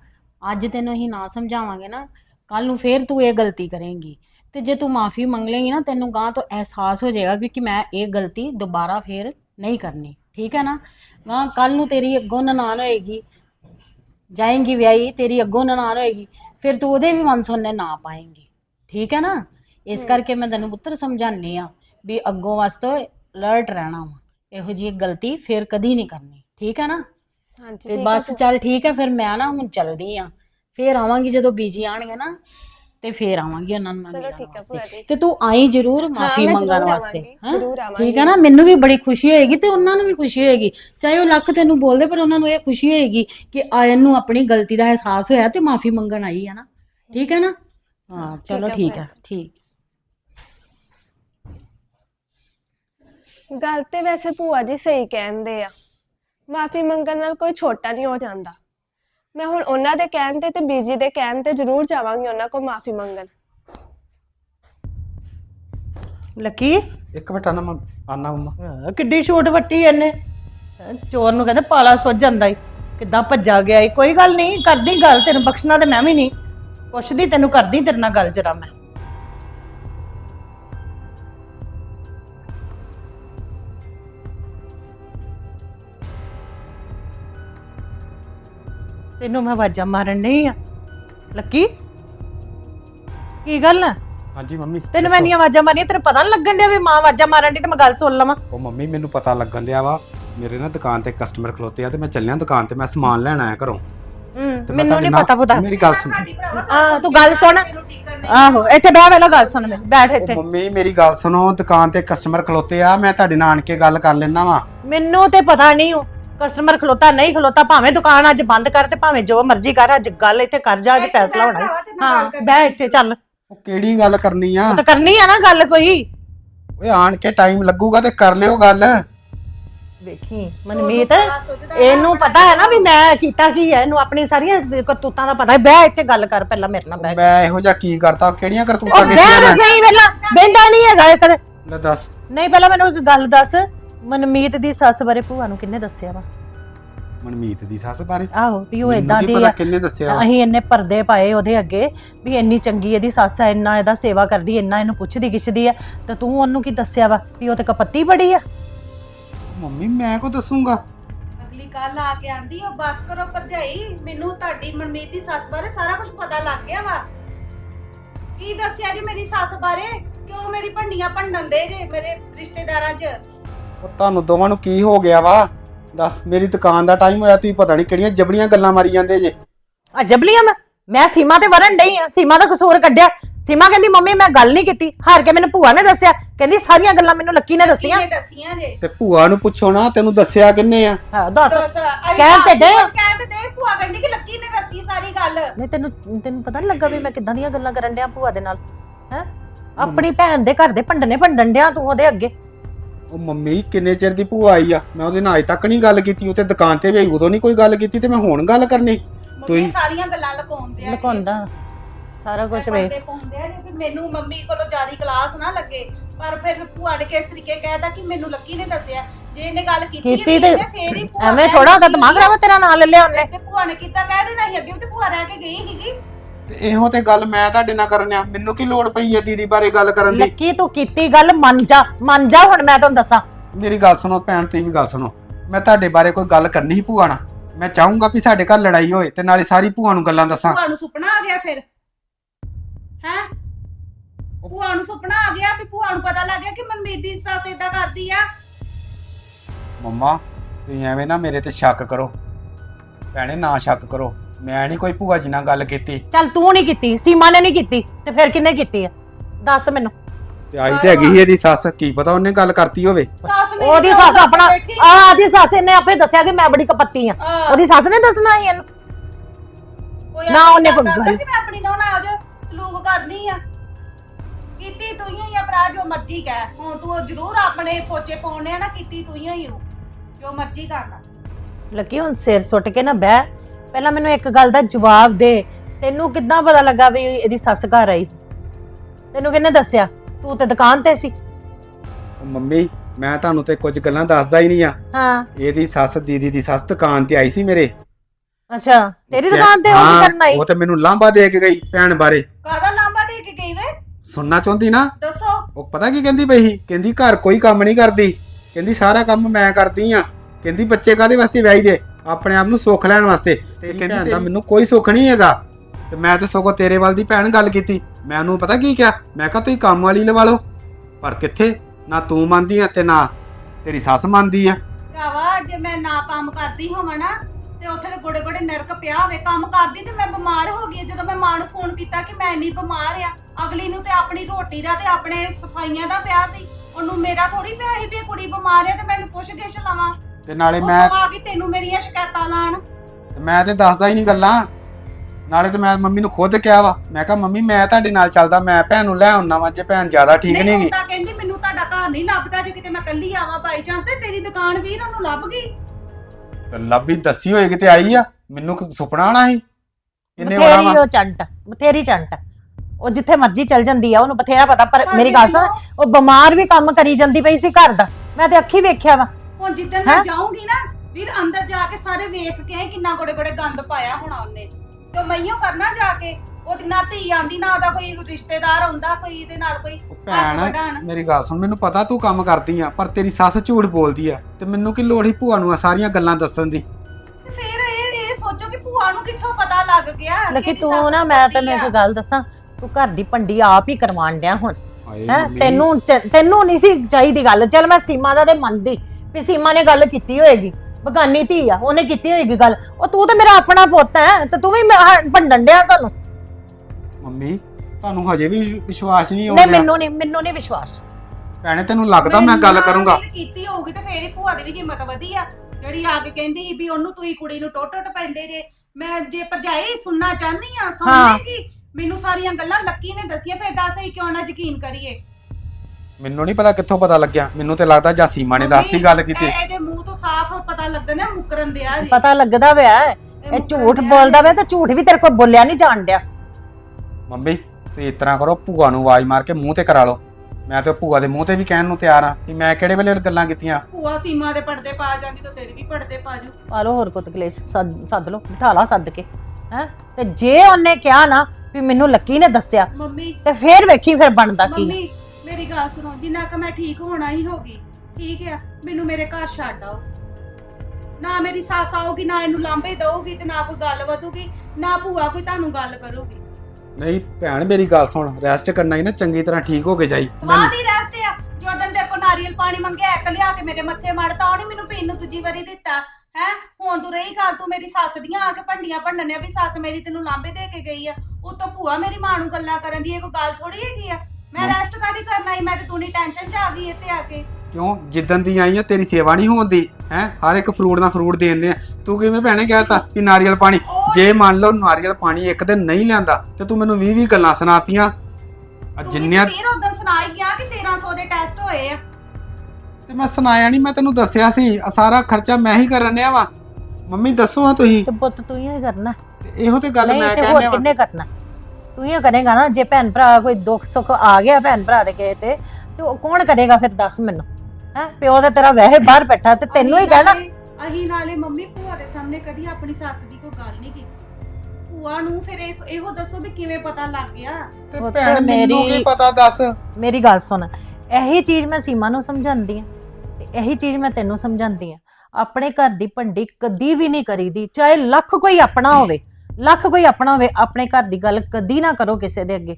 ਅੱਜ ਤੈਨੂੰ ਅਸੀਂ ਨਾ ਸਮਝਾਵਾਂਗੇ ਨਾ ਕੱਲ ਨੂੰ ਫੇਰ ਤੂੰ ਇਹ ਗਲਤੀ ਕਰੇਂਗੀ। ਤੇ ਜੇ ਤੂੰ ਮਾਫੀ ਮੰਗ ਲੇਗੀ ਨਾ ਤੈਨੂੰ ਗਾਂ ਤੋਂ ਅਹਿਸਾਸ ਹੋ ਜਾਏਗਾ ਵੀ ਕਿ ਮੈਂ ਇਹ ਗਲਤੀ ਦੁਬਾਰਾ ਫੇਰ ਨਹੀਂ ਕਰਨੀ। ਠੀਕ ਹੈ ਨਾ? ਗਾਂ ਕੱਲ ਨੂੰ ਤੇਰੀ ਅੱਗੋਂ ਨਨਾਣ ਹੋਏਗੀ। ਜਾਏਂਗੀ ਵਿਆਹੀ ਤੇਰੀ ਅੱਗੋਂ ਨਨਾਣ ਹੋਏਗੀ। ਫਿਰ ਤੂੰ ਉਹਦੇ ਵੀ ਮਨ ਸੁਣਨੇ ਨਾ ਪਾਏਂਗੀ। ਠੀਕ ਹੈ ਨਾ? ਇਸ ਕਰਕੇ ਮੈਂ ਤੈਨੂੰ ਪੁੱਤਰ ਸਮਝਾਉਂਦੀ ਆ ਵੀ ਅੱਗੋਂ ਵਾਸਤੇ ਅਲਰਟ ਰਹਿਣਾ ਵਾ। ਇਹੋ ਜਿਹੀ ਗਲਤੀ ਫਿਰ ਕਦੀ ਨਹੀਂ ਕਰਨੀ। ਠੀਕ ਹੈ ਨਾ? ਹਾਂਜੀ ਤੇ ਠੀਕ ਬਸ ਚੱਲ ਠੀਕ ਹੈ ਫਿਰ ਮੈਂ ਨਾ ਹੁਣ ਚੱਲਦੀ ਆ ਫਿਰ ਆਵਾਂਗੀ ਜਦੋਂ ਬੀਜੀ ਆਣਗੇ ਨਾ। ਤੇ ਫਿਰ ਆਵਾਂਗੀ ਉਹਨਾਂ ਨੂੰ ਚਲੋ ਠੀਕ ਹੈ। ਭੂਆ ਜੀ। ਤੇ ਤੂੰ ਆਈ ਜ਼ਰੂਰ ਮਾਫੀ ਮੰਗਣ ਵਾਸਤੇ? ਜ਼ਰੂਰ ਆਵਾਂਗੀ। ਠੀਕ ਹੈ ਨਾ? ਮੈਨੂੰ ਵੀ ਬੜੀ ਖੁਸ਼ੀ ਹੋਏਗੀ ਤੇ ਉਹਨਾਂ ਨੂੰ ਵੀ ਖੁਸ਼ੀ ਹੋਏਗੀ। ਚਾਹੇ ਉਹ ਲੱਖ ਤੈਨੂੰ ਬੋਲਦੇ ਪਰ ਉਹਨਾਂ ਨੂੰ ਇਹ ਖੁਸ਼ੀ ਹੋਏਗੀ ਕਿ ਆਇਨ ਨੂੰ ਆਪਣੀ ਗਲਤੀ ਦਾ ਅਹਿਸਾਸ ਹੋਇਆ ਤੇ ਮਾਫੀ ਮੰਗਣ ਆਈ ਹੈ ਨਾ। ਠੀਕ ਹੈ ਨਾ? ਹਾਂ ਚਲੋ ਠੀਕ ਹੈ ਠੀਕ। ਗੱਲ ਤੇ ਵੈਸੇ ਭੂਆ ਜੀ ਸਹੀ ਕਹਿੰਦੇ ਆ। ਮਾਫੀ ਮੰਗਣ ਨਾਲ ਕੋਈ ਛੋਟਾ ਨਹੀਂ ਹੋ ਜਾਂਦਾ। ਮੈਂ ਹੁਣ ਉਹਨਾਂ ਦੇ ਕਹਿਣ ਤੇ ਤੇ ਬੀਜੀ ਦੇ ਕਹਿਣ ਤੇ ਜ਼ਰੂਰ ਜਾਵਾਂਗੀ ਉਹਨਾਂ ਕੋਲ ਮਾਫੀ ਮੰਗਣ। ਲੱਕੀ? ਇੱਕ ਮਿੰਟ ਆਨਾ ਮੈਂ ਆਨਾ ਮੰਮਾ। ਕਿੱਡੀ ਛੋਟ ਵੱਟੀ ਇਹਨੇ। ਹੈਂ, ਚੋਰ ਨੂੰ ਕਹਿੰਦੇ ਪਾਲਾ ਸੁੱਜ ਜਾਂਦਾ ਈ। ਕਿੱਦਾਂ ਭੱਜਾ ਗਿਆ ਈ। ਕੋਈ ਗੱਲ ਨਹੀਂ ਕਰਦੀ ਗੱਲ ਤੈਨੂੰ ਬਖਸ਼ਣਾ ਤੇ ਮੈਂ ਵੀ ਨਹੀਂ। ਪੁੱਛਦੀ ਤੈਨੂੰ ਕਰਦੀ ਤੇਰੇ ਨਾਲ ਗੱਲ ਜਰਾ ਮੈਂ। ਤੈਨੂੰ ਮੈਂ ਆਵਾਜ਼ਾਂ ਮਾਰਨ ਨਹੀਂ ਆ। ਲੱਕੀ ਕੀ ਗੱਲ ਆ? ਹਾਂਜੀ ਮੰਮੀ ਤੈਨੂੰ ਮੈਂ। ਨਹੀਂ ਆਵਾਜ਼ਾਂ ਮਾਰੀਆਂ ਤੈਨੂੰ ਪਤਾ ਨਹੀਂ ਲੱਗਣ ਡਿਆ ਵੀ ਮਾਂ ਆਵਾਜ਼ਾਂ ਮਾਰਨ ਦੀ ਤੇ ਮੈਂ ਗੱਲ ਸੁਣ ਲਵਾਂ। ਉਹ ਮੰਮੀ ਮੈਨੂੰ ਪਤਾ ਲੱਗਣ ਡਿਆ ਵਾ ਮੇਰੇ ਨਾ ਦੁਕਾਨ ਤੇ ਕਸਟਮਰ ਖਲੋਤੇ ਆ ਤੇ ਮੈਂ ਚੱਲਿਆ ਦੁਕਾਨ ਤੇ ਮੈਂ ਸਮਾਨ ਲੈਣ ਆਇਆ ਘਰੋਂ। ਤੇ ਹੂੰ ਮੈਂ ਮੈਨੂੰ ਤੁਹਾਡੇ ਨਹੀਂ ਨਾਲ- ਪਤਾ ਪੁੱਤਾ। ਮੇਰੀ ਗੱਲ ਸੁਣ। ਆ ਤੂੰ ਗੱਲ ਸੁਣ। ਆਹੋ ਇੱਥੇ ਬਹਿ ਪਹਿਲਾਂ ਗੱਲ ਸੁਣ ਮੇਰੀ ਬੈਠ ਉਹ ਇੱਥੇ। ਮੰਮੀ ਮੇਰੀ ਗੱਲ ਸੁਣੋ ਦੁਕਾਨ ਤੇ ਕਸਟਮਰ ਖਲੋਤੇ ਆ ਮੈਂ ਤੁਹਾਡੇ ਨਾਲ ਆਣ ਕੇ ਗੱਲ ਕਰ ਲੈਣਾ ਵਾ। ਮੈਨੂੰ ਤੇ ਪਤਾ ਨਹੀਂ ਉਹ ਕਸਟਮਰ ਖਲੋਤਾ ਨਹੀਂ ਖਲੋਤਾ ਭਾਵੇਂ ਦੁਕਾਨ ਅੱਜ ਬੰਦ ਕਰ ਤੇ ਭਾਵੇਂ ਜੋ ਮਰਜ਼ੀ ਕਰ ਅੱਜ ਗੱਲ ਇੱਥੇ ਕਰ ਜਾ ਅੱਜ ਫੈਸਲਾ ਹੋਣਾ ਈ। ਹਾਂ। ਬਹਿ ਇੱਥੇ ਚੱਲ। ਉਹ ਕਿਹੜੀ ਗੱਲ ਕਰਨੀ ਆ? ਉਹ ਤਾਂ ਕਰਨੀ ਆ ਨਾ ਗੱਲ ਕੋਈ। ਓਏ ਆਣ ਕੇ ਟਾਈਮ ਲੱਗੂਗਾ ਤੇ ਕਰ ਲਿਓ ਗੱਲ। ਵੇਖੀ ਮਨਮੀਤ ਇਹਨੂੰ ਪਤਾ ਹੈ ਨਾ ਵੀ ਮੈਂ ਕੀਤਾ ਕੀ ਹੈ ਇਹਨੂੰ ਆਪਣੀ ਸਾਰੀਆਂ ਕਰਤੂਤਾਂ ਦਾ ਪਤਾ ਹੈ। ਬਹਿ ਇੱਥੇ ਗੱਲ ਕਰ ਪਹਿਲਾਂ ਮੇਰੇ ਨਾਲ ਬਹਿ ਮੈਂ ਇਹੋ ਜਿਹਾ ਕੀ ਕਰਤਾ ਕਿਹੜੀਆਂ ਉਹ ਕਰਤੂਤਾਂ ਬਹਿ ਕੀਤੀਆਂ ਬਸ ਮੈਂ? ਨਹੀਂ ਪਹਿਲਾਂ ਬਹਿੰਦਾ ਨਹੀਂ ਹੈਗਾ ਇਹ ਕਦੇ ਲੈ ਦੱਸ। ਨਹੀਂ ਪਹਿਲਾਂ ਮੈਨੂੰ ਇੱਕ ਗੱਲ ਦੱਸ। ਮਨਮੀਤ ਦੀ ਸੱਸ ਬਾਰੇ ਭੂਆ ਨੂੰ ਕਿੰਨੇ ਦੱਸਿਆ ਵਾ? ਮਨਮੀਤ ਦੀ ਸੱਸ ਬਾਰੇ? ਆਹੋ ਵੀ ਉਹ ਮੈਨੂੰ ਇਦਾਂ ਕੀ ਦੀ ਪਤਾ ਆ। ਕਿੰਨੇ ਦੱਸਿਆ ਵਾ? ਅਸੀਂ ਇੰਨੇ ਪਰਦੇ ਪਾਏ ਉਹਦੇ ਅੱਗੇ ਵੀ ਇੰਨੀ ਚੰਗੀ ਇਹਦੀ ਸੱਸ ਹੈ ਇੰਨਾ ਇਹਦਾ ਸੇਵਾ ਕਰਦੀ ਇੰਨਾ ਇਹਨੂੰ ਪੁੱਛਦੀ ਗਿੱਛਦੀ ਆ। ਤੇ ਤੂੰ ਉਹਨੂੰ ਕੀ ਦੱਸਿਆ ਵਾ ਵੀ ਉਹ ਤੇ ਕਪੱਤੀ ਬੜੀ ਆ? ਮੰਮੀ ਮੈਂ ਕੋ ਦੱਸੂਗਾ? ਅਗਲੀ ਕੱਲ ਆ ਕੇ ਆਂਦੀ ਉਹ ਬਸ ਕਰੋ ਭਰਜਾਈ ਮੈਨੂੰ ਤੁਹਾਡੀ ਮਨਮੀਤ ਦੀ ਸੱਸ ਬਾਰੇ ਸਾਰਾ ਕੁਝ ਪਤਾ ਲੱਗ ਗਿਆ ਵਾ। ਕੀ ਦੱਸਿਆ ਜੀ ਮੇਰੀ ਸੱਸ ਬਾਰੇ? ਕਿਉਂ ਮੇਰੀ ਭੰਡੀਆਂ ਭੰਡਣ ਦੇ ਜੇ ਮੇਰੇ ਰਿਸ਼ਤੇਦਾਰਾਂ 'ਚ? ਉਹ ਤੁਹਾਨੂੰ ਦੋਵਾਂ ਨੂੰ ਕੀ ਹੋ ਗਿਆ ਵਾ? ਦੱਸ ਮੇਰੀ ਦੁਕਾਨ ਦਾ ਟਾਈਮ ਹੋਇਆ ਤੁਸੀਂ ਪਤਾ ਨਹੀਂ ਕਿਹੜੀਆਂ ਜਬੜੀਆਂ ਗੱਲਾਂ ਮਾਰੀ ਜਾਂਦੇ ਜੇ। ਆ ਜਬਲੀਆਂ ਮੈਂ? ਮੈਂ ਸੀਮਾ ਤੇ ਵਰਨ ਡਈ ਆ। ਸੀਮਾ ਦਾ ਕਸੂਰ ਕੱਢਿਆ। ਸੀਮਾ ਕਹਿੰਦੀ ਮੰਮੀ ਮੈਂ ਗੱਲ ਨਹੀਂ ਕੀਤੀ। ਹਾਰ ਕੇ ਮੈਨੂੰ ਭੂਆ ਨੇ ਦੱਸਿਆ। ਕਹਿੰਦੀ ਸਾਰੀਆਂ ਗੱਲਾਂ ਮੈਨੂੰ ਲੱਕੀ ਨੇ ਦੱਸੀਆਂ। ਕਿਹਨੇ ਦੱਸੀਆਂ ਜੇ? ਤੇ ਭੂਆ ਨੂੰ ਪੁੱਛੋ ਨਾ ਤੈਨੂੰ ਦੱਸਿਆ ਕਿੰਨੇ ਆ? ਹਾਂ ਦੱਸ। ਕਹਿਣ ਤੇ ਡੇ। ਕਹਿਣ ਤੇ ਡੇ ਭੂਆ ਕਹਿੰਦੀ ਕਿ ਲੱਕੀ ਨੇ ਦੱਸੀ ਸਾਰੀ ਗੱਲ। ਨਹੀਂ ਤੈਨੂੰ ਤੈਨੂੰ ਪਤਾ ਨੀ ਲੱਗਾ ਵੀ ਮੈਂ ਕਿੱਦਾਂ ਦੀਆਂ ਗੱਲਾਂ ਕਰਨ ਡਿਆ ਭੂਆ ਦੇ ਨਾਲ? ਹੈ? ਆਪਣੀ ਭੈਣ ਦੇ ਘਰ ਦੇ ਭੰਡਨੇ ਭੰਡਣ ਡਿਆ ਤੂੰ ਉਹਦੇ ਅੱਗੇ। ਉਹ ਮੰਮੀ ਕਿੰਨੇ ਚਿਰ ਦੀ ਭੂਆ ਆਈ ਆ? ਮੈਂ ਉਹਦੇ ਨਾਲ ਅਜੇ ਤੱਕ ਨਹੀਂ ਗੱਲ ਕੀਤੀ ਉਹ ਤੇ ਦੁਕਾਨ ਤੇ ਵੀ ਆਈ ਉਦੋਂ ਨਹੀਂ ਕੋਈ ਗੱਲ ਕੀਤੀ ਤੇ ਮੈਂ ਹੁਣ ਗੱਲ ਕਰਨੀ। ਮੰਮੀ ਤੁਸੀਂ- ਸਾਰੀਆਂ ਗੱਲਾਂ ਲੁਕਾਉਂਦੇ ਆ। ਲੁਕਾਉਂਦਾ ਸਾਰਾ ਕੁਝ ਵੇ ਪਾਉਂਦੇ ਆ ਵੀ ਮੈਨੂੰ ਮੰਮੀ ਕੋਲੋਂ ਜਿਆਦੀ ਕਲਾਸ ਨਾ ਲੱਗੇ ਪਰ ਫਿਰ ਭੂਆ ਨੇ ਕਿਸ ਤਰੀਕੇ ਕਹਿਤਾ ਕਿ ਮੈਨੂੰ ਲੱਕੀ ਨੇ ਦੱਸਿਆ। ਜੇ ਇਹਨੇ ਗੱਲ ਕੀਤੀ ਕੀਤੀ ਵੀ ਤੇ ਇਹਨੇ ਫੇਰ ਹੀ ਭੂਆ ਐਵੇਂ ਕਹਿ ਥੋੜਾ ਉਹਦਾ। ਦਿਮਾਗ ਖਰਾਬ ਆ, ਤੇਰਾ ਨਾਂ ਲੈ ਲਿਆ ਉਹਨੇ। ਤੇ ਭੂਆ ਨੇ ਕੀਤਾ ਕਹਿ ਦੇਣਾ ਸੀ ਅੱਗੇ ਵੀ ਤੇ ਭੂਆ ਰਹਿ ਕੇ ਗਈ ਸੀਗੀ। ਤੇ ਇਹੋ ਤੇ ਗੱਲ ਮੈਂ ਤੁਹਾਡੇ ਨਾਲ ਕਰਨਿਆ ਮੈਨੂੰ ਕੀ ਲੋੜ ਪਈ ਹੈ ਦੀਦੀ ਬਾਰੇ ਗੱਲ ਕਰਨ ਦੀ? ਲੱਕੀ ਤੂੰ ਕੀਤੀ ਗੱਲ ਮੰਨ ਜਾ ਮੰਨ ਜਾ ਹੁਣ ਮੈਂ ਤੈਨੂੰ ਦੱਸਾਂ। ਮੇਰੀ ਗੱਲ ਸੁਣੋ ਭੈਣ ਤੁਸੀਂ ਵੀ ਗੱਲ ਸੁਣੋ। ਮੈਂ ਤੁਹਾਡੇ ਬਾਰੇ ਕੋਈ ਗੱਲ ਕਰਨੀ ਸੀ ਭੂਆ ਨਾਲ? ਮੈਂ ਚਾਹੂੰਗਾ ਵੀ ਸਾਡੇ ਘਰ ਲੜਾਈ ਹੋਏ ਤੇ ਨਾਲੇ ਸਾਰੀ ਭੂਆ ਨੂੰ ਗੱਲਾਂ ਦੱਸਾਂ। ਭੂਆ ਨੂੰ ਸੁਪਨਾ ਆ ਗਿਆ ਫਿਰ। ਹੈ? ਭੂਆ ਨੂੰ ਸੁਪਨਾ ਆ ਗਿਆ ਵੀ ਭੂਆ ਨੂੰ ਪਤਾ ਲੱਗ ਗਿਆ ਕਿ ਮਨਮੀਤ ਦੀ ਸੱਸ ਏਦਾਂ ਕਰਦੀ ਆ। ਮੰਮਾ ਤੁਸੀਂ ਐਵੇਂ ਨਾ ਮੇਰੇ ਤੇ ਸ਼ੱਕ ਕਰੋ। ਭੈਣੇ ਨਾ ਸ਼ੱਕ ਕਰੋ। ਮੈਂ ਨਹੀਂ ਕੋਈ ਭੂਆ ਜੀ ਨਾਲ ਗੱਲ ਕੀਤੀ। ਚੱਲ ਤੂੰ ਨਹੀਂ ਕੀਤੀ ਸੀਮਾ ਨੇ ਨਹੀਂ ਕੀਤੀ ਤੇ ਫਿਰ ਕਿੰਨੇ ਕੀਤੀ ਆ? ਦੱਸ ਮੈਨੂੰ। ਤੇ ਆਈ ਤੇ ਹੈਗੀ ਸੀ ਇਹਦੀ ਸੱਸ ਕੀ ਪਤਾ ਉਹਨੇ ਗੱਲ ਕਰਤੀ ਹੋਵੇ। ਸੱਸ ਮੇਰੀ ਉਹਦੀ ਤਾਂ ਸੱਸ ਆਪਣਾ ਬੈਠੀ। ਆਹ ਆਦੀ ਸੱਸ ਨੇ ਆਪੇ ਦੱਸਿਆ ਕਿ ਮੈਂ ਬੜੀ ਕਪੱਤੀ ਆ। ਆਹ, ਉਹਦੀ ਸੱਸ ਨੇ ਦੱਸਣਾ ਸੀ ਇਹਨੂੰ। ਕੋਈ ਨਾ ਆਪਣੀ ਉਹਨੇ ਕੋਈ ਗੱਲ- ਦੱਸਦਾ ਕਿ ਮੈਂ ਆਪਣੀ ਨੌਂ ਨਾਲ ਜੋ ਸਲੂਕ ਕਰਦੀ ਆ। ਕੀਤੀ ਤੂੰ ਹੀ ਆ ਭਰਾ ਜੋ ਮਰਜ਼ੀ ਕਹਿ। ਹੁਣ ਤੂੰ ਜ਼ਰੂਰ ਆਪਣੇ ਪੋਚੇ ਪਾਉਣੇ ਆ ਨਾ ਕੀਤੀ ਤੂੰ ਹੀ ਹੋ ਜੋ ਮਰਜ਼ੀ ਕਰਨਾ। ਲੱਕੀ ਹੁਣ ਸਿਰ ਸੁੱਟ ਕੇ ਨਾ ਬਹਿ। ਪਹਿਲਾਂ ਮੈਨੂੰ ਇੱਕ ਗੱਲ ਦਾ ਜਵਾਬ ਦੇ। ਤੈਨੂੰ ਕਿੱਦਾਂ ਪਤਾ ਲੱਗਾ ਵੀ ਇਹਦੀ ਸੱਸ ਘਰ ਆਈ? ਤੈਨੂੰ ਕਿਹਨੇ ਦੱਸਿਆ? ਤੂੰ ਤੇ ਦੁਕਾਨ ਤੇ ਸੀ। ਉਹ ਮੰਮੀ ਮੈਂ ਤੁਹਾਨੂੰ ਤੇ ਕੁਝ ਗੱਲਾਂ ਦੱਸਦਾ ਹੀ ਨਹੀਂ ਆ। ਹਾਂ। ਇਹਦੀ ਸੱਸ ਦੀਦੀ ਦੀ ਸੱਸ ਦੁਕਾਨ ਤੇ ਆਈ ਸੀ ਮੇਰੇ। ਅੱਛਾ ਤੇਰੀ ਦੁਕਾਨ ਤੇ ਉਹ ਕੀ ਕਰਨ ਆਈ? ਉਹ ਤੇ ਮੈਨੂੰ ਲਾਂਬਾ ਦੇ ਕੇ ਗਈ ਭੈਣ ਬਾਰੇ। ਕਾਹਦਾ ਲਾਂਬਾ ਦੇ ਕੇ ਗਈ ਵੇ? ਸੁਣਨਾ ਚਾਹੁੰਦੀ ਨਾ? ਦੱਸੋ। ਉਹ ਪਤਾ ਕੀ ਕਹਿੰਦੀ ਪਈ ਸੀ? ਕਹਿੰਦੀ ਘਰ ਕੋਈ ਕੰਮ ਨਹੀਂ ਕਰਦੀ। ਕਹਿੰਦੀ ਸਾਰਾ ਕੰਮ ਮੈਂ ਕਰਦੀ ਆ। ਕਹਿੰਦੀ ਬੱਚੇ ਕਾਦੇ ਵਾਸਤੇ ਵਿਆਹੀ ਦੇ? ਆਪਣੇ ਆਪ ਨੂੰ ਸੁੱਖ ਲੈਣ ਵਾਸਤੇ। ਤੇ ਕਹਿੰਦੀ ਤਾਂ ਮੈਨੂੰ ਕੋਈ ਸੁੱਖ ਨਹੀਂ ਹੈਗਾ। ਤੇ ਮੈਂ ਤੇ ਸਗੋਂ ਤੇਰੇ ਵੱਲ ਦੀ ਭੈਣ ਗੱਲ ਕੀਤੀ। ਮੈਂ ਉਹਨੂੰ ਪਤਾ ਕੀ ਕਿਹਾ? ਮੈਂ ਕਿਹਾ ਤੁਸੀਂ ਕੰਮ ਵਾਲੀ ਲਵਾ ਲਓ। ਪਰ ਕਿੱਥੇ? ਨਾ ਤੂੰ ਮੰਨਦੀ ਆ ਤੇ ਨਾ ਤੇਰੀ ਸੱਸ ਮੰਨਦੀ ਆ। ਭਰਾਵਾ ਜੇ ਮੈਂ ਨਾ ਕੰਮ ਕਰਦੀ ਹੋਵਾਂ ਨਾ ਤੇ ਉੱਥੇ ਤੇ ਗੋੜੇ ਗੋੜੇ ਨਰਕ ਪਿਆ ਹੋਵੇ। ਕੰਮ ਕਰਦੀ ਤੇ ਮੈਂ ਬਿਮਾਰ ਹੋ ਗਈ ਜਦੋਂ ਮੈਂ ਮਾਂ ਨੂੰ ਫੋਨ ਕੀਤਾ ਕਿ ਮੈਂ ਇੰਨੀ ਬਿਮਾਰ ਆ ਅਗਲੀ ਨੂੰ ਤੇ ਆਪਣੀ ਰੋਟੀ ਦਾ ਤੇ ਆਪਣੇ ਸਫਾਈਆਂ ਦਾ ਪਿਆ ਸੀ। ਉਹਨੂੰ ਮੇਰਾ ਥੋੜੀ ਪਿਆ ਸੀ ਵੀ ਇਹ ਕੁੜੀ ਬਿਮਾਰ ਆ ਤੇ ਮੈਨੂੰ ਪੁੱਛ ਗਿੱਛ ਲਵਾਂ। ਤੇ ਨਾਲੇ ਉਹ ਮੈਂ ਆ ਕੇ ਤੈਨੂੰ ਮੇਰੀਆਂ ਸ਼ਿਕਾਇਤਾਂ ਲਾਣ। ਤੇ ਮੈਂ ਤੇ ਦੱਸਦਾ ਹੀ ਨਹੀਂ ਗੱਲਾਂ। ਨਾਲੇ ਤੇ ਮੈਂ ਮੰਮੀ ਨੂੰ ਖੁਦ ਕਿਹਾ ਵਾ ਮੈਂ ਕਿਹਾ ਮੰਮੀ ਮੈਂ ਤੁਹਾਡੇ ਨਾਲ ਚੱਲਦਾ ਮੈਂ ਭੈਣ ਨੂੰ ਲੈ ਆਉਣਾ ਵਾ ਜੇ ਭੈਣ ਜ਼ਿਆਦਾ ਠੀਕ ਨਹੀਂ ਉਹ ਗਈ ਤਾਂ ਕਹਿੰਦੀ ਮੈਨੂੰ ਤੁਹਾਡਾ ਘਰ ਨਹੀਂ ਲੱਭਦਾ ਜੇ ਕਿਤੇ ਮੈਂ ਕੱਲੀ ਆਵਾਂ ਬਾਈ ਚਾਂਸ ਤੇ ਤੇਰੀ ਦੁਕਾਨ ਵੀਰ ਉਹਨੂੰ ਲੱਭ ਗਈ। ਲੱਭੀ ਦੱਸੀ ਹੋਏਗੀ ਤੇ ਆਈ ਆ ਮੈਨੂੰ ਕੋਈ ਸੁਪਨਾ ਆਣਾ ਸੀ। ਕਿੰਨੇ ਹੋਣਾ ਬਥੇਰੀ ਵਾ? ਉਹ ਚੰਟ ਬਥੇਰੀ ਚੰਟ। ਉਹ ਜਿੱਥੇ ਮਰਜ਼ੀ ਚਲ ਜਾਂਦੀ ਆ ਉਹਨੂੰ ਬਥੇਰਾ ਪਤਾ ਪਰ ਮੇਰੀ ਗੱਲ ਸੁਣ ਉਹ ਬਿਮਾਰ ਵੀ ਕੰਮ ਕਰੀ ਜਾਂਦੀ ਪਈ ਸੀ ਘਰ ਦਾ। ਮੈਂ ਤੇ ਅੱਖੀ ਵੇਖਿਆ ਵਾ। ਹੁਣ ਜਿੱਦਣ ਮੈਂ ਹੈਂ? ਜਾਊਂਗੀ ਨਾ ਵੀਰ ਅੰਦਰ ਜਾ ਕੇ ਸਾਰੇ ਵੇਖ ਕੇ ਆਏ ਕਿੰਨਾ ਗੋੜੇ ਗੋੜੇ ਗੰਦ ਪਾਇਆ ਹੋਣਾ ਉਹਨੇ ਤੇ ਮਈਓ ਕਰਨਾ ਜਾ ਕੇ ਉਹਦੀ ਨਾ ਧੀ ਆਂਦੀ ਨਾ ਉਹਦਾ ਕੋਈ ਰਿਸ਼ਤੇਦਾਰ ਆਉਂਦਾ ਕੋਈ ਇਹਦੇ ਨਾਲ ਕੋਈ ਉਹ ਭੈਣ। ਮੇਰੀ ਗੱਲ ਸੁਣ ਮੈਨੂੰ ਪਤਾ ਤੂੰ ਕੰਮ ਕਰਦੀ ਆ ਪਰ ਤੇਰੀ ਸੱਸ ਝੂਠ ਬੋਲਦੀ ਆ ਤੇ ਮੈਨੂੰ ਕੀ ਲੋੜ ਸੀ ਭੂਆ ਨੂੰ ਆ ਸਾਰੀਆਂ ਗੱਲਾਂ ਦੱਸਣ ਦੀ ਤੇ ਫਿਰ ਇਹ ਇਹ ਸੋਚੋ ਕਿ ਭੂਆ ਨੂੰ ਕਿੱਥੋਂ ਪਤਾ ਲੱਗ ਗਿਆ ਕਿ ਇਹਦੀ ਤੂੰ ਸੱਸ ਨਾ ਮੈਂ ਤੈਨੂੰ ਆ। ਇੱਕ ਗੱਲ ਦੱਸਾਂ ਤੂੰ ਘਰ ਦੀ ਭੰਡੀ ਆਪ ਹੀ ਕਰਵਾਣ ਡਿਆ ਹੁਣ ਹਾਏ ਹੈ ਮੰਮੀ, ਤੈਨੂੰ ਤੇ- ਤੈਨੂੰ ਨਹੀਂ ਸੀ ਚਾਹੀਦੀ ਗੱਲ ਚੱਲ ਮੈਂ ਸੀਮਾ ਦਾ ਤੇ ਮੰਨਦੀ ਵੀ ਸੀਮਾ ਨੇ ਗੱਲ ਕੀਤੀ ਹੋਏਗੀ। ਬਗਾਨੀ ਧੀ ਆ ਉਹਨੇ ਕੀਤੀ ਹੋਏਗੀ ਗੱਲ। ਉਹ ਤੂੰ ਤੇ ਮੇਰਾ ਆਪਣਾ ਪੁੱਤ ਹੈ ਤੇ ਤੂੰ ਵੀ ਮੈਂ- ਆਹ ਭੰਡਣ ਡਿਆ ਸਾਨੂੰ। ਮੰਮੀ ਤੁਹਾਨੂੰ ਹਜੇ ਵੀ ਵਿਸ਼ਵਾਸ ਨਹੀਂ ਨਹੀਂ ਆਉਂਦਾ ਮੈਨੂੰ ਨਹੀਂ ਮੈਨੂੰ ਨਹੀਂ ਵਿਸ਼ਵਾਸ। ਭੈਣੇ ਤੈਨੂੰ ਲੱਗਦਾ ਮੈਂ ਗੱਲ ਕਰੂੰਗਾ? ਕੀਤੀ ਹੋਊਗੀ ਤੇ ਫੇਰ ਹੀ ਭੂਆ ਦੀ ਵੀ ਹਿੰਮਤ ਵਧੀ ਆ ਜਿਹੜੀ ਆ ਕੇ ਕਹਿੰਦੀ ਸੀ ਵੀ ਉਹਨੂੰ ਤੁਸੀਂ ਕੁੜੀ ਨੂੰ ਟੋਟ ਟੋਟ ਪੈਂਦੇ ਜੇ। ਮੈਂ ਜੇ ਭਰਜਾਈ ਸੁਣਨਾ ਚਾਹਨੀ ਆ ਹਾਂ। ਸੁਣੇਗੀ ਮੈਨੂੰ ਸਾਰੀਆਂ ਗੱਲਾਂ ਲੱਕੀ ਨੇ ਦੱਸੀਆਂ ਫਿਰ ਦੱਸ ਅਸੀਂ ਕਿਉਂ ਨਾ ਯਕੀਨ ਕਰੀਏ? ਮੈਨੂੰ ਨਹੀਂ ਪਤਾ ਕਿੱਥੋਂ ਪਤਾ ਲੱਗਿਆ। ਮੈਨੂੰ ਤੇ ਲੱਗਦਾ ਜਾਂ ਸੀਮਾ ਨੇ ਦੱਸਤੀ ਗੱਲ ਕੀਤੀ। ਇਹ- ਇਹਦੇ ਮੂੰਹ ਤੋਂ ਸਾਫ਼ ਪਤਾ ਲੱਗਣਾ ਮੁਕਰਨ ਦਿਆ ਜੀ। ਪਤਾ ਲੱਗਦਾ ਵਿਆ ਇਹ ਝੂਠ ਬੋਲਦਾ ਜੀ। ਵੇ ਤੇ ਝੂਠ ਵੀ ਤੇਰੇ ਕੋਲ ਬੋਲਿਆ ਨਹੀਂ ਜਾਣ ਡਿਆ। ਮੰਮੀ ਤੁਸੀਂ ਇਸ ਤਰ੍ਹਾਂ ਕਰੋ ਭੂਆ ਨੂੰ ਆਵਾਜ਼ ਮਾਰ ਕੇ ਮੂੰਹ ਤੇ ਕਰਾ ਲਓ। ਮੈਂ ਤਾਂ ਭੂਆ ਦੇ ਮੂੰਹ ਤੇ ਵੀ ਕਹਿਣ ਨੂੰ ਤਿਆਰ ਆ ਕਿ ਮੈਂ ਕਿਹੜੇ ਵੇਲੇ ਗੱਲਾਂ ਕੀਤੀਆਂ। ਭੂਆ ਸੀਮਾ ਦੇ ਪਰਦੇ ਪਾ ਜਾਂਦੀ ਤਾਂ ਤੇਰੇ ਵੀ ਪਰਦੇ ਪਾ ਜੂ। ਪਾ ਲਓ ਹੋਰ ਕੁੱਤ ਕਲੇਸ਼ ਸੱਦ ਸੱਦ ਲਓ ਬਿਠਾ ਲਾ ਸੱਦ ਕੇ ਹੈ? ਤੇ ਜੇ ਉਹਨੇ ਕਿਹਾ ਨਾ ਵੀ ਮੈਨੂੰ ਲੱਕੀ ਨੇ ਦੱਸਿਆ ਮੰਮੀ। ਤੇ ਫੇਰ ਵੇਖੀ ਫਿਰ ਬਣਦਾ ਕੀ। ਮੰਮੀ ਮੇਰੀ ਗੱਲ ਸੁਣੋ ਜਿੰਨਾ ਕ ਮੈਂ ਠੀਕ ਹੋਣਾ ਹੀ ਹੋਗੀ ਠੀਕ ਆ ਮੈਨੂੰ ਮੇਰੇ ਘਰ ਛੱਡ ਆਓ। ਨਾ ਮੇਰੀ ਸੱਸ ਆਊਗੀ ਨਾ ਇਹਨੂੰ ਲਾਂਬੇ ਦਊਗੀ ਤੇ ਨਾ ਕੋਈ ਗੱਲ ਵਧੂਗੀ ਨਾ ਭੂਆ ਕੋਈ ਤੁਹਾਨੂੰ ਗੱਲ ਕਰੂਗੀ। ਨਹੀਂ ਭੈਣ ਮੇਰੀ ਗੱਲ ਸੁਣ ਰੈਸਟ ਕਰਨਾ ਹੀ ਨਾ ਚੰਗੀ ਤਰ੍ਹਾਂ ਠੀਕ ਹੋ ਕੇ ਜਾਈ। ਸਵਾਦ ਹੀ ਰੈਸਟ ਆ ਜਦੋਂ ਦੇ ਕੋ ਨਾਰੀਅਲ ਪਾਣੀ ਮੰਗਿਆ ਇੱਕ ਲਿਆ ਕੇ ਮੇਰੇ ਮੱਥੇ ਮੜਤਾ ਉਹਨੇ ਮੈਨੂੰ ਪੀਣ ਨੂੰ ਦੂਜੀ ਵਾਰੀ ਦਿੱਤਾ ਹੈ? ਹੁਣ ਤੂੰ ਰਹੀ ਗੱਲ ਤੂੰ ਮੇਰੀ ਸੱਸ ਦੀਆਂ ਆ ਕੇ ਭੰਡੀਆਂ ਭੰਡਣਿਆ ਵੀ ਸੱਸ ਮੇਰੀ ਤੈਨੂੰ ਲਾਂਬੇ ਦੇ ਕੇ ਗਈ ਆ ਉਤੋਂ ਭੂਆ ਮੇਰੀ ਮਾਂ ਨੂੰ ਗੱਲਾਂ ਕਰਨ ਦੀ ਇਹ ਕੋਈ ਗੱਲ ਥੋੜੀ ਹੈਗੀ ਆ? ਮੈਂ ਰੈਸਟ ਕਾਦੀ ਕਰਨਾ ਹੀ ਮੈਂ ਤੇ ਤੂੰ ਨਹੀਂ ਟੈਨਸ਼ਨ ਚ ਆ ਗਈ ਇੱਥੇ ਆ ਕੇ। ਕਿਉਂ? ਜਿੱਦਨ ਦੀ ਆਈ ਆ ਤੇਰੀ ਸੇਵਾ ਨਹੀਂ ਹੁੰਦੀ ਹੈ? ਹਰ ਇੱਕ ਫਰੂਟ ਦਾ ਫਰੂਟ ਦੇਂਦੇ ਆ। ਤੂੰ ਕਿਵੇਂ ਭੈਣੇ ਕਹਿਤਾ ਕਿ ਨਾਰੀਅਲ ਪਾਣੀ? ਜੇ ਮੰਨ ਲਓ ਨਾਰੀਅਲ ਪਾਣੀ ਇੱਕ ਦਿਨ ਨਹੀਂ ਲਿਆਂਦਾ ਤੇ ਤੂੰ ਮੈਨੂੰ 20 20 ਗੱਲਾਂ ਸੁਣਾਤੀਆਂ। ਆ ਤੂੰ ਜਿੰਨੀਆਂ ਫਿਰ ਉਦੋਂ ਸੁਣਾਈ ਗਿਆ ਕਿ 1300 ਦੇ ਟੈਸਟ ਹੋਏ ਆ। ਤੇ ਮੈਂ ਸੁਣਾਇਆ ਨਹੀਂ ਮੈਂ ਤੈਨੂੰ ਦੱਸਿਆ ਸੀ। ਆ ਸਾਰਾ ਖਰਚਾ ਮੈਂ ਹੀ ਕਰਨ ਡਿਆ ਵਾ। ਮੰਮੀ ਦੱਸੋ ਆ ਤੁਸੀਂ। ਤੇ ਪੁੱਤ ਤੂੰ ਹੀ ਕਰਨਾ। ਤੇ ਇਹੋ ਤੇ ਗੱਲ ਨਹੀਂ ਮੈਂ ਤੇ ਹੋਰ ਡਿਆ ਵਾ। ਕਿੰਨੇ ਕਰਨਾ? ਤੂੰ ਹੀ ਕਰੇਗਾ ਨਾ ਜੇ ਭੈਣ ਭਰਾ ਕੋਈ ਦੁੱਖ ਸੁੱਖ ਆ ਗਿਆ ਭੈਣ ਭਰਾ ਦੇ ਕਿਸੇ ਤੇ ਤੇ ਉਹ ਕੌਣ ਕਰੇਗਾ ਫਿਰ ਦੱਸ ਮੈਨੂੰ? ਹੈ? ਪਿਓ ਦਾ ਤੇਰਾ ਵੈਸੇ ਬਾਹਰ ਬੈਠਾ ਤੇ ਤੈਨੂੰ ਹੀ ਕਹਿਣਾ। ਨਾਲੇ- ਅਸੀਂ ਨਾਲੇ ਮੰਮੀ ਭੂਆ ਦੇ ਸਾਹਮਣੇ ਕਦੀ ਆਪਣੀ ਸੱਸ ਦੀ ਕੋਈ ਗੱਲ ਨਹੀਂ ਕੀਤੀ। ਭੂਆ ਨੂੰ ਫਿਰ ਇਹ- ਇਹੋ ਦੱਸੋ ਵੀ ਕਿਵੇਂ ਪਤਾ ਲੱਗ ਗਿਆ। ਤੇ ਪੁੱਤ ਭੈਣ ਮੈਨੂੰ ਮੇਰੀ- ਕੀ ਪਤਾ ਦੱਸ? ਮੇਰੀ ਗੱਲ ਸੁਣ। ਇਹੀ ਚੀਜ਼ ਮੈਂ ਸੀਮਾ ਨੂੰ ਸਮਝਾਉਂਦੀ ਆ ਤੇ ਇਹੀ ਚੀਜ਼ ਮੈਂ ਤੈਨੂੰ ਸਮਝਾਉਂਦੀ ਆ ਆਪਣੇ ਘਰ ਦੀ ਭੰਡੀ ਕਦੀ ਵੀ ਨਹੀਂ ਕਰੀਦੀ ਚਾਹੇ ਲੱਖ ਕੋਈ ਆਪਣਾ ਹੋਵੇ। ਲੱਖ ਕੋਈ ਆਪਣਾ ਹੋਵੇ ਆਪਣੇ ਘਰ ਦੀ ਗੱਲ ਕਦੀ ਨਾ ਕਰੋ ਕਿਸੇ ਦੇ ਅੱਗੇ।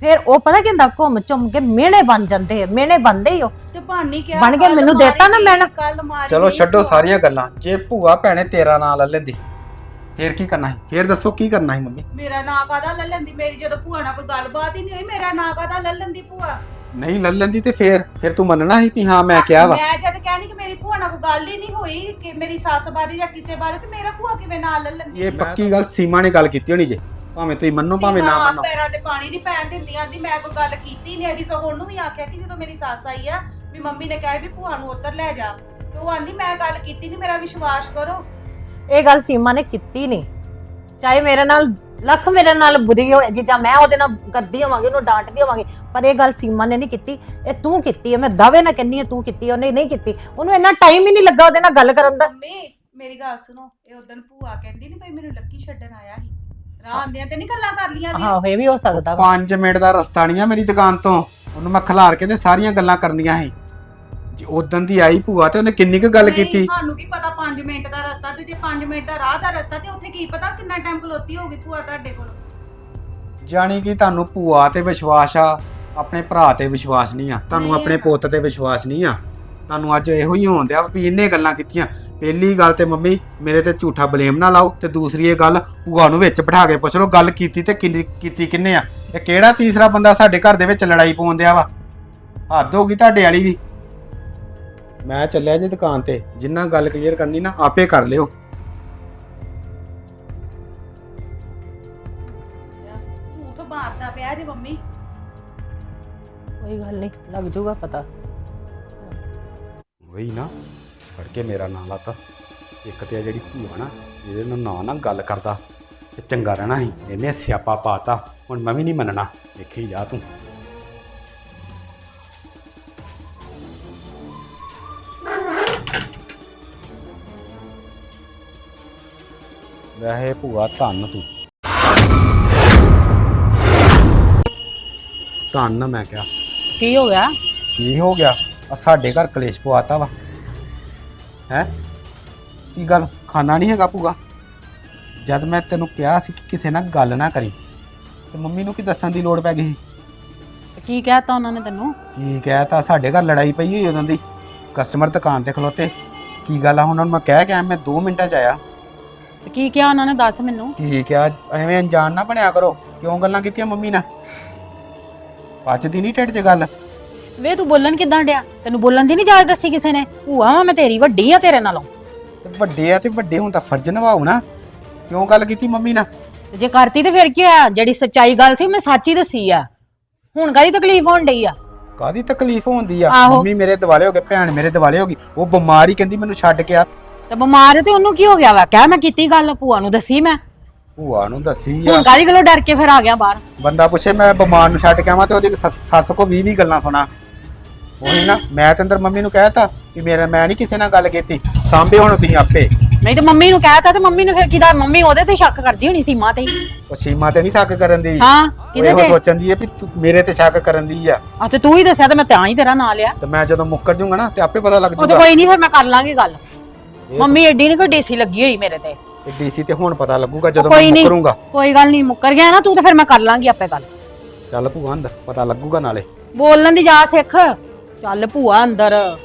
ਫਿਰ ਉਹ ਪਤਾ ਕੀ ਹੁੰਦਾ ਘੁੰਮ ਚੁੰਮ ਕੇ ਮਿਹਣੇ ਬਣ ਜਾਂਦੇ ਆ ਮਿਹਣੇ ਬਣਦੇ ਹੀ ਉਹ। ਤੇ ਭਾਨੀ ਕਿਹਾ ਬਣ ਗਿਆ, ਮੈਨੂੰ ਦੇਤਾ ਨਾ ਮੈਂ ਨਾ। ਕੱਲ ਮਾਰੀ ਚਲੋ ਛੱਡੋ। ਸਾਰੀਆਂ ਗੱਲਾਂ। ਜੇ ਭੂਆ ਭੈਣੇ ਤੇਰਾ ਨਾਂ ਲੈ ਲੈਂਦੀ ਫੇਰ ਕੀ ਕਰਨਾ ਸੀ? ਫੇਰ ਦੱਸੋ ਕੀ ਕਰਨਾ ਸੀ ਮੰਮੀ? ਮੇਰਾ ਨਾਂ ਕਾਦਾ ਲੈ ਲੈਂਦੀ? ਮੇਰੀ ਜਦੋਂ ਭੂਆ ਨਾਲ ਕੋਈ ਗੱਲਬਾਤ ਹੀ ਨਹੀਂ ਹੋਈ ਮੇਰਾ ਨਾਂ ਕਾਦਾ ਲੈ ਲੈਂਦੀ ਭੂਆ? ਨਹੀਂ ਲੈ ਲੈਂਦੀ ਤੇ ਫੇਰ ਫਿਰ ਤੂੰ ਮੰਨਣਾ ਸੀ ਵੀ ਹਾਂ ਮੈਂ ਕਿਹਾ ਵਾ। ਮੈਂ ਜਦ ਕਹਿਣੀ ਕਿ ਮੇਰੀ ਭੂਆ ਨਾਲ ਕੋਈ ਗੱਲ ਹੀ ਨਹੀਂ ਹੋਈ ਕਿ ਮੇਰੀ ਸੱਸ ਬਾਰੇ ਜਾਂ ਕਿਸੇ ਬਾਰੇ ਤੇ ਮੇਰਾ ਭੂਆ ਕਿਵੇਂ ਨਾਂ ਲੈ ਲੈਂਦੀ? ਇਹ ਪੱਕੀ ਗੱਲ ਸੀਮਾ ਨੇ ਗੱਲ ਕੀਤੀ ਹੋਣੀ ਜੇ। ਭਾਵੇਂ ਤੁਸੀਂ ਮੰਨੋ ਭਾਵੇਂ ਨਾ ਮੰਨੋ। ਪੈਰਾਂ ਤੇ ਪਾਣੀ ਨਹੀਂ ਪੈਣ ਦਿੰਦੀ ਆਂਦੀ ਮੈਂ ਕੋਈ ਗੱਲ ਕੀਤੀ ਨਹੀਂ ਇਹਦੀ ਸਗੋਂ ਉਹਨੂੰ ਵੀ ਆਖਿਆ ਕਿ ਜਦੋਂ ਮੇਰੀ ਸੱਸ ਆਈ ਆ ਵੀ ਮੰਮੀ ਨੇ ਕਿਹਾ ਵੀ ਭੂਆ ਨੂੰ ਉੱਧਰ ਲੈ ਜਾ। ਤੇ ਉਹ ਆਂਦੀ ਮੈਂ ਗੱਲ ਕੀਤੀ ਨਹੀਂ ਮੇਰਾ ਵਿਸ਼ਵਾਸ ਕਰੋ। ਇਹ ਗੱਲ ਸੀਮਾ ਨੇ ਕੀਤੀ ਨਹੀਂ। ਚਾਹੇ ਮੇਰੇ ਨਾਲ ਲੱਖ ਮੇਰੇ ਨਾਲ ਬੁਰੀ ਹੋਏਗੀ ਜਾਂ ਮੈਂ ਉਹਦੇ ਨਾਲ ਕਰਦੀ ਹੋਵਾਂਗੀ ਉਹਨੂੰ ਡਾਂਟਦੀ ਹੋਵਾਂਗੀ ਪਰ ਇਹ ਗੱਲ ਸੀਮਾ ਨੇ ਨਹੀਂ ਕੀਤੀ। ਇਹ ਤੂੰ ਕੀਤੀ ਹੈ ਮੈਂ ਦਾਅਵੇ ਨਾਲ ਕਹਿੰਦੀ ਹਾਂ ਤੂੰ ਕੀਤੀ ਹੈ, ਉਹਨੇ ਨਹੀਂ ਕੀਤੀ। ਉਹਨੂੰ ਇੰਨਾ ਟਾਈਮ ਹੀ ਨਹੀਂ ਲੱਗਾ ਉਹਦੇ ਨਾਲ ਗੱਲ ਕਰਨ ਦਾ। ਮੰਮੀ ਮੇਰੀ ਗੱਲ ਸੁਣੋ ਇਹ ਉਦੋਂ ਭੂਆ ਕਹਿੰਦੀ ਨਹੀਂ ਭਈ ਮੈਨੂੰ ਲੱਕੀ ਛੱਡਣ ਆਇਆ ਸੀ। ਰਾਹ ਆਂਦਿਆਂ ਤੇ ਨਹੀਂ ਗੱਲਾਂ ਕਰ ਲੀਆਂ ਵੀ ਹਾਂ ਇਹ ਵੀ ਹੋ ਸਕਦਾ ਵਾ। 5 ਮਿੰਟ ਦਾ ਰਸਤਾ ਨਹੀਂ ਆ ਮੇਰੀ ਦੁਕਾਨ ਤੋਂ। ਉਹਨੂੰ ਮੈਂ ਖਿਲਾਰ ਕੇ ਤੇ ਸਾਰੀਆਂ ਗੱਲਾਂ ਕਰਨੀਆਂ ਸੀ। ਜੇ ਉਦੋਂ ਦੀ ਆਈ ਭੂਆ ਤੇ ਉਹਨੇ ਕਿੰਨੀ ਕੁ ਗੱਲ ਨਹੀਂ, ਕੀਤੀ? ਸਾਨੂੰ ਕੀ ਪਤਾ 5 ਮਿੰਟ ਦਾ ਰਸਤਾ ਤੇ ਜੇ 5 ਮਿੰਟ ਦਾ ਰਾਹ ਦਾ ਰਸਤਾ ਤੇ ਉੱਥੇ ਕੀ ਪਤਾ ਕਿੰਨਾ ਟਾਈਮ ਖਲੋਤੀ ਹੋਊਗੀ ਭੂਆ ਤੁਹਾਡੇ ਕੋਲ? ਜਾਣੀ ਕਿ ਤੁਹਾਨੂੰ ਭੂਆ ਤੇ ਵਿਸ਼ਵਾਸ ਆ ਆਪਣੇ ਭਰਾ ਤੇ ਵਿਸ਼ਵਾਸ ਨਹੀਂ ਆ ਤੁਹਾਨੂੰ ਨਹੀਂ ਆਪਣੇ ਹੈਗਾ। ਪੁੱਤ ਤੇ ਵਿਸ਼ਵਾਸ ਨਹੀਂ ਆ। ਤੁਹਾਨੂੰ ਅੱਜ ਇਹੋ ਹੀ ਹੋਣ ਦਿਆ ਵੀ ਇਹਨੇ ਗੱਲਾਂ ਕੀਤੀਆਂ। ਪਹਿਲੀ ਗੱਲ ਤੇ ਮੰਮੀ ਮੇਰੇ ਤੇ ਝੂਠਾ ਬਲੇਮ ਨਾ ਲਾਓ ਤੇ ਦੂਸਰੀ ਇਹ ਗੱਲ ਭੂਆ ਨੂੰ ਵਿੱਚ ਬਿਠਾ ਕੇ ਪੁੱਛ ਲਓ ਗੱਲ ਕੀਤੀ ਤੇ ਕਿੰਨੀ ਕੀਤੀ ਕਿੰਨੇ ਆ। ਇਹ ਕਿਹੜਾ ਤੀਸਰਾ ਬੰਦਾ ਸਾਡੇ ਘਰ ਦੇ ਵਿੱਚ ਲੜਾਈ ਪਾਉਣ ਦਿਆ ਵਾ? ਹੱਦ ਹੋ ਗਈ ਤੁਹਾਡੇ ਵਾਲੀ ਵੀ। ਮੈਂ ਚੱਲਿਆ ਜੀ ਦੁਕਾਨ ਤੇ। ਜਿੰਨਾ ਗੱਲ ਕਲੀਅਰ ਕਰਨੀ ਨਾ ਆਪੇ ਕਰ ਲਿਓ। ਝੂਠ ਮਾਰਦਾ ਪਿਆ ਜੇ ਮੰਮੀ। ਕੋਈ ਗੱਲ ਨਹੀਂ ਲੱਗ ਜਾਊਗਾ ਪਤਾ। ਵਹੀ ਨਾ ਫੜ ਕੇ ਮੇਰਾ ਨਾਂ ਲਾਤਾ। ਇੱਕ ਤੇ ਆ ਜਿਹੜੀ ਭੂਆ ਨਾ ਇਹਦੇ ਨਾਲ ਨਾਂ ਨਾ ਗੱਲ ਕਰਦਾ। ਤੇ ਚੰਗਾ ਰਹਿਣਾ ਸੀ ਇਹਨੇ ਸਿਆਪਾ ਪਾਤਾ। ਹੁਣ ਮੈਂ ਵੀ ਨਹੀਂ ਮੰਨਣਾ। ਦੇਖੀ ਜਾ ਤੂੰ। ਵੈਸੇ ਭੂਆ ਧੰਨ ਤੂੰ। ਧੰਨ ਮੈਂ ਕਿਹਾ। ਕੀ ਹੋ ਗਿਆ? ਕੀ ਹੋ ਗਿਆ? ਆ ਸਾਡੇ ਘਰ ਕਲੇਸ਼ ਪਵਾਤਾ ਵਾ। ਹੈ? ਕੀ ਗੱਲ? ਖਾਣਾ ਨਹੀਂ ਹੈਗਾ ਭੂਆ? ਜਦ ਮੈਂ ਤੈਨੂੰ ਕਿਹਾ ਸੀ ਕਿ ਕਿਸੇ ਨਾਲ ਗੱਲ ਨਾ ਕਰੀ ਤੇ ਮੰਮੀ ਨੂੰ ਕੀ ਦੱਸਣ ਦੀ ਲੋੜ ਪੈ ਗਈ ਤੇ ਕੀ ਕਹਿਤਾ ਉਹਨਾਂ ਨੇ ਤੈਨੂੰ? ਕੀ ਕਹਿਤਾ? ਸਾਡੇ ਘਰ ਲੜਾਈ ਪਈ ਹੋਈ ਉਹਨਾਂ ਦੀ। ਕਸਟਮਰ ਦੁਕਾਨ ਤੇ ਖਲੋਤੇ। ਕੀ ਗੱਲ ਆ? ਉਹਨਾਂ ਨੂੰ ਮੈਂ ਕਹਿ ਕੇ ਆਇਆ ਮੈਂ 2 ਮਿੰਟਾਂ ਚ ਆਇਆ। ਤੇ ਕੀ ਕਿਹਾ ਉਹਨਾਂ ਨੇ? ਦੱਸ ਮੈਨੂੰ। ਕੀ ਕਿਹਾ ਐਵੇਂ ਅਣਜਾਣ ਨਾ ਬਣਿਆ ਕਰੋ। ਕਿਉਂ ਗੱਲਾਂ ਕੀਤੀਆਂ ਮੰਮੀ ਨਾਲ? ਪਚਦੀ ਨਹੀਂ ਢਿੱਡ 'ਚ ਗੱਲ? ਵੇ ਤੂੰ ਬੋਲਣ ਕਿਦਾਂ ਡਿਆ? ਤੈਨੂੰ ਬੋਲਣ ਦੀ ਨਹੀਂ ਜਾਚ ਦੱਸੀ ਕਿਸੇ ਨੇ? ਭੂਆ ਵਾਂ ਮੈਂ ਤੇਰੀ ਵੱਡੀ ਆ ਤੇਰੇ ਨਾਲੋਂ। ਤੇ ਵੱਡੇ ਆ ਤੇ ਵੱਡੇ ਹੁਣ ਤਾਂ ਫਰਜ਼ ਨਿਭਾਉ ਨਾ। ਕਿਉਂ ਗੱਲ ਕੀਤੀ ਮੰਮੀ ਨਾਲ? ਤੇ ਜੇ ਕਰਤੀ ਤੇ ਫਿਰ ਕੀ ਹੋਇਆ? ਜਿਹੜੀ ਸੱਚਾਈ ਗੱਲ ਸੀ ਮੈਂ ਸੱਚ ਹੀ ਦੱਸੀ ਆ। ਹੁਣ ਕਾਹਦੀ ਤਕਲੀਫ ਹੋਣ ਡਈ ਆ? ਕਾਦੀ ਤਕਲੀਫ ਹੁੰਦੀ ਆ? ਆਹੋ। ਮੰਮੀ ਮੇਰੇ ਦਿਵਾਲੇ ਹੋ ਗਏ ਭੈਣ ਮੇਰੇ ਦਿਵਾਲੇ ਹੋ ਗਈ। ਉਹ ਬਿਮਾਰ ਕਹਿੰਦੀ ਮੈਨੂੰ ਛੱਡ ਕੇ ਆ। ਤੇ ਬਿਮਾਰ ਹੈ ਤੇ ਉਹਨੂੰ ਕੀ ਹੋ ਗਿਆ ਵਾ? ਕਹਿ ਮੈਂ ਕੀਤੀ ਗੱਲ ਭੂਆ ਨੂੰ ਦੱਸੀ ਮੈਂ। ਭੂਆ ਨੂੰ ਦੱਸੀ ਆ। ਹੁਣ ਕਾਹਦੀ ਗੱਲੋਂ ਡਰ ਕੇ ਫਿਰ ਆ ਗਿਆ ਬਾਹਰ? ਬੰਦਾ ਪੁੱਛੇ ਮੈਂ ਬਿਮਾਰ ਨੂੰ ਛੱਡ ਕੇ ਆਵਾਂ ਤੇ ਉਹਦੀ ਸੱਸ- ਸੱਸ ਕੋ 20 20 ਗੱਲਾਂ ਸੁਣਾ। ਉਹੀ ਨਾ ਮੈਂ ਤੇ ਅੰਦਰ ਮੰਮੀ ਨੂੰ ਕਹਿਤਾ ਕਿ ਮੇਰਾ ਮੈਂ ਨਹੀਂ ਕਿਸੇ ਨਾਲ ਗੱਲ ਕੀਤੀ। ਸਾਂਭੇ ਹੁਣ ਤੁਸੀਂ ਆਪੇ। ਨਹੀਂ ਤੇ ਮੰਮੀ ਨੂੰ ਕਹਿਤਾ ਤੇ ਮੰਮੀ ਨੂੰ ਫਿਰ ਕਿਦਾ ਮੰਮੀ ਉਹਦੇ ਤੇ ਸ਼ੱਕ ਕਰਦੀ ਹੋਣੀ ਸੀਮਾ ਤੇ? ਹੀ। ਉਹ ਸੀਮਾ ਤੇ ਨਹੀਂ ਸ਼ੱਕ ਕਰਨ ਦੀ। ਹਾਂ ਉਹ ਕਿਹਦੇ ਇਹੋ ਤੇ? ਸੋਚਣ ਦੀ ਹੈ ਵੀ ਤੂੰ ਮੇਰੇ ਤੇ ਸ਼ੱਕ ਕਰਨ ਦੀ ਆ। ਆ ਤੇ ਤੂੰ ਹੀ ਦੱਸਿਆ ਤੇ ਮੈਂ ਤਾਂ ਹੀ ਤੇਰਾ ਨਾਂ ਲਿਆ। ਤੇ ਮੈਂ ਜਦੋਂ ਮੁੱਕਰ ਜੂੰਗਾ ਨਾ ਤੇ ਆਪੇ ਪਤਾ ਲੱਗ ਉਹ ਤੇ ਜੂਗਾ। ਕੋਈ ਨਹੀਂ ਫਿਰ ਮੈਂ ਕਰ ਲਾਂਗੀ ਗੱਲ। ਮੰਮੀ ਐਡੀ ਨਹੀਂ ਕੋਈ ਡੀਸੀ ਲੱਗੀ ਹੋਈ ਮੇਰੇ ਤੇ। ਡੀਸੀ ਤੇ ਹੁਣ ਪਤਾ ਲੱਗੂਗਾ ਜਦੋਂ ਕੋਈ ਮੈਂ ਨੀ। ਮੁੱਕਰੂੰਗਾ। ਕੋਈ ਗੱਲ ਨਹੀਂ ਮੁੱਕਰ ਗਿਆ ਨਾ ਤੂੰ ਤੇ ਫਿਰ ਮੈਂ ਕਰ ਲਾਂਗੀ ਆਪੇ ਗੱਲ। ਚੱਲ ਭੂਆ ਅੰਦਰ ਪਤਾ ਲੱਗੂਗਾ ਨਾਲੇ। ਬੋਲਣ ਦੀ ਜਾ ਸਿੱਖ। ਚੱਲ ਭੂਆ ਅੰਦਰ।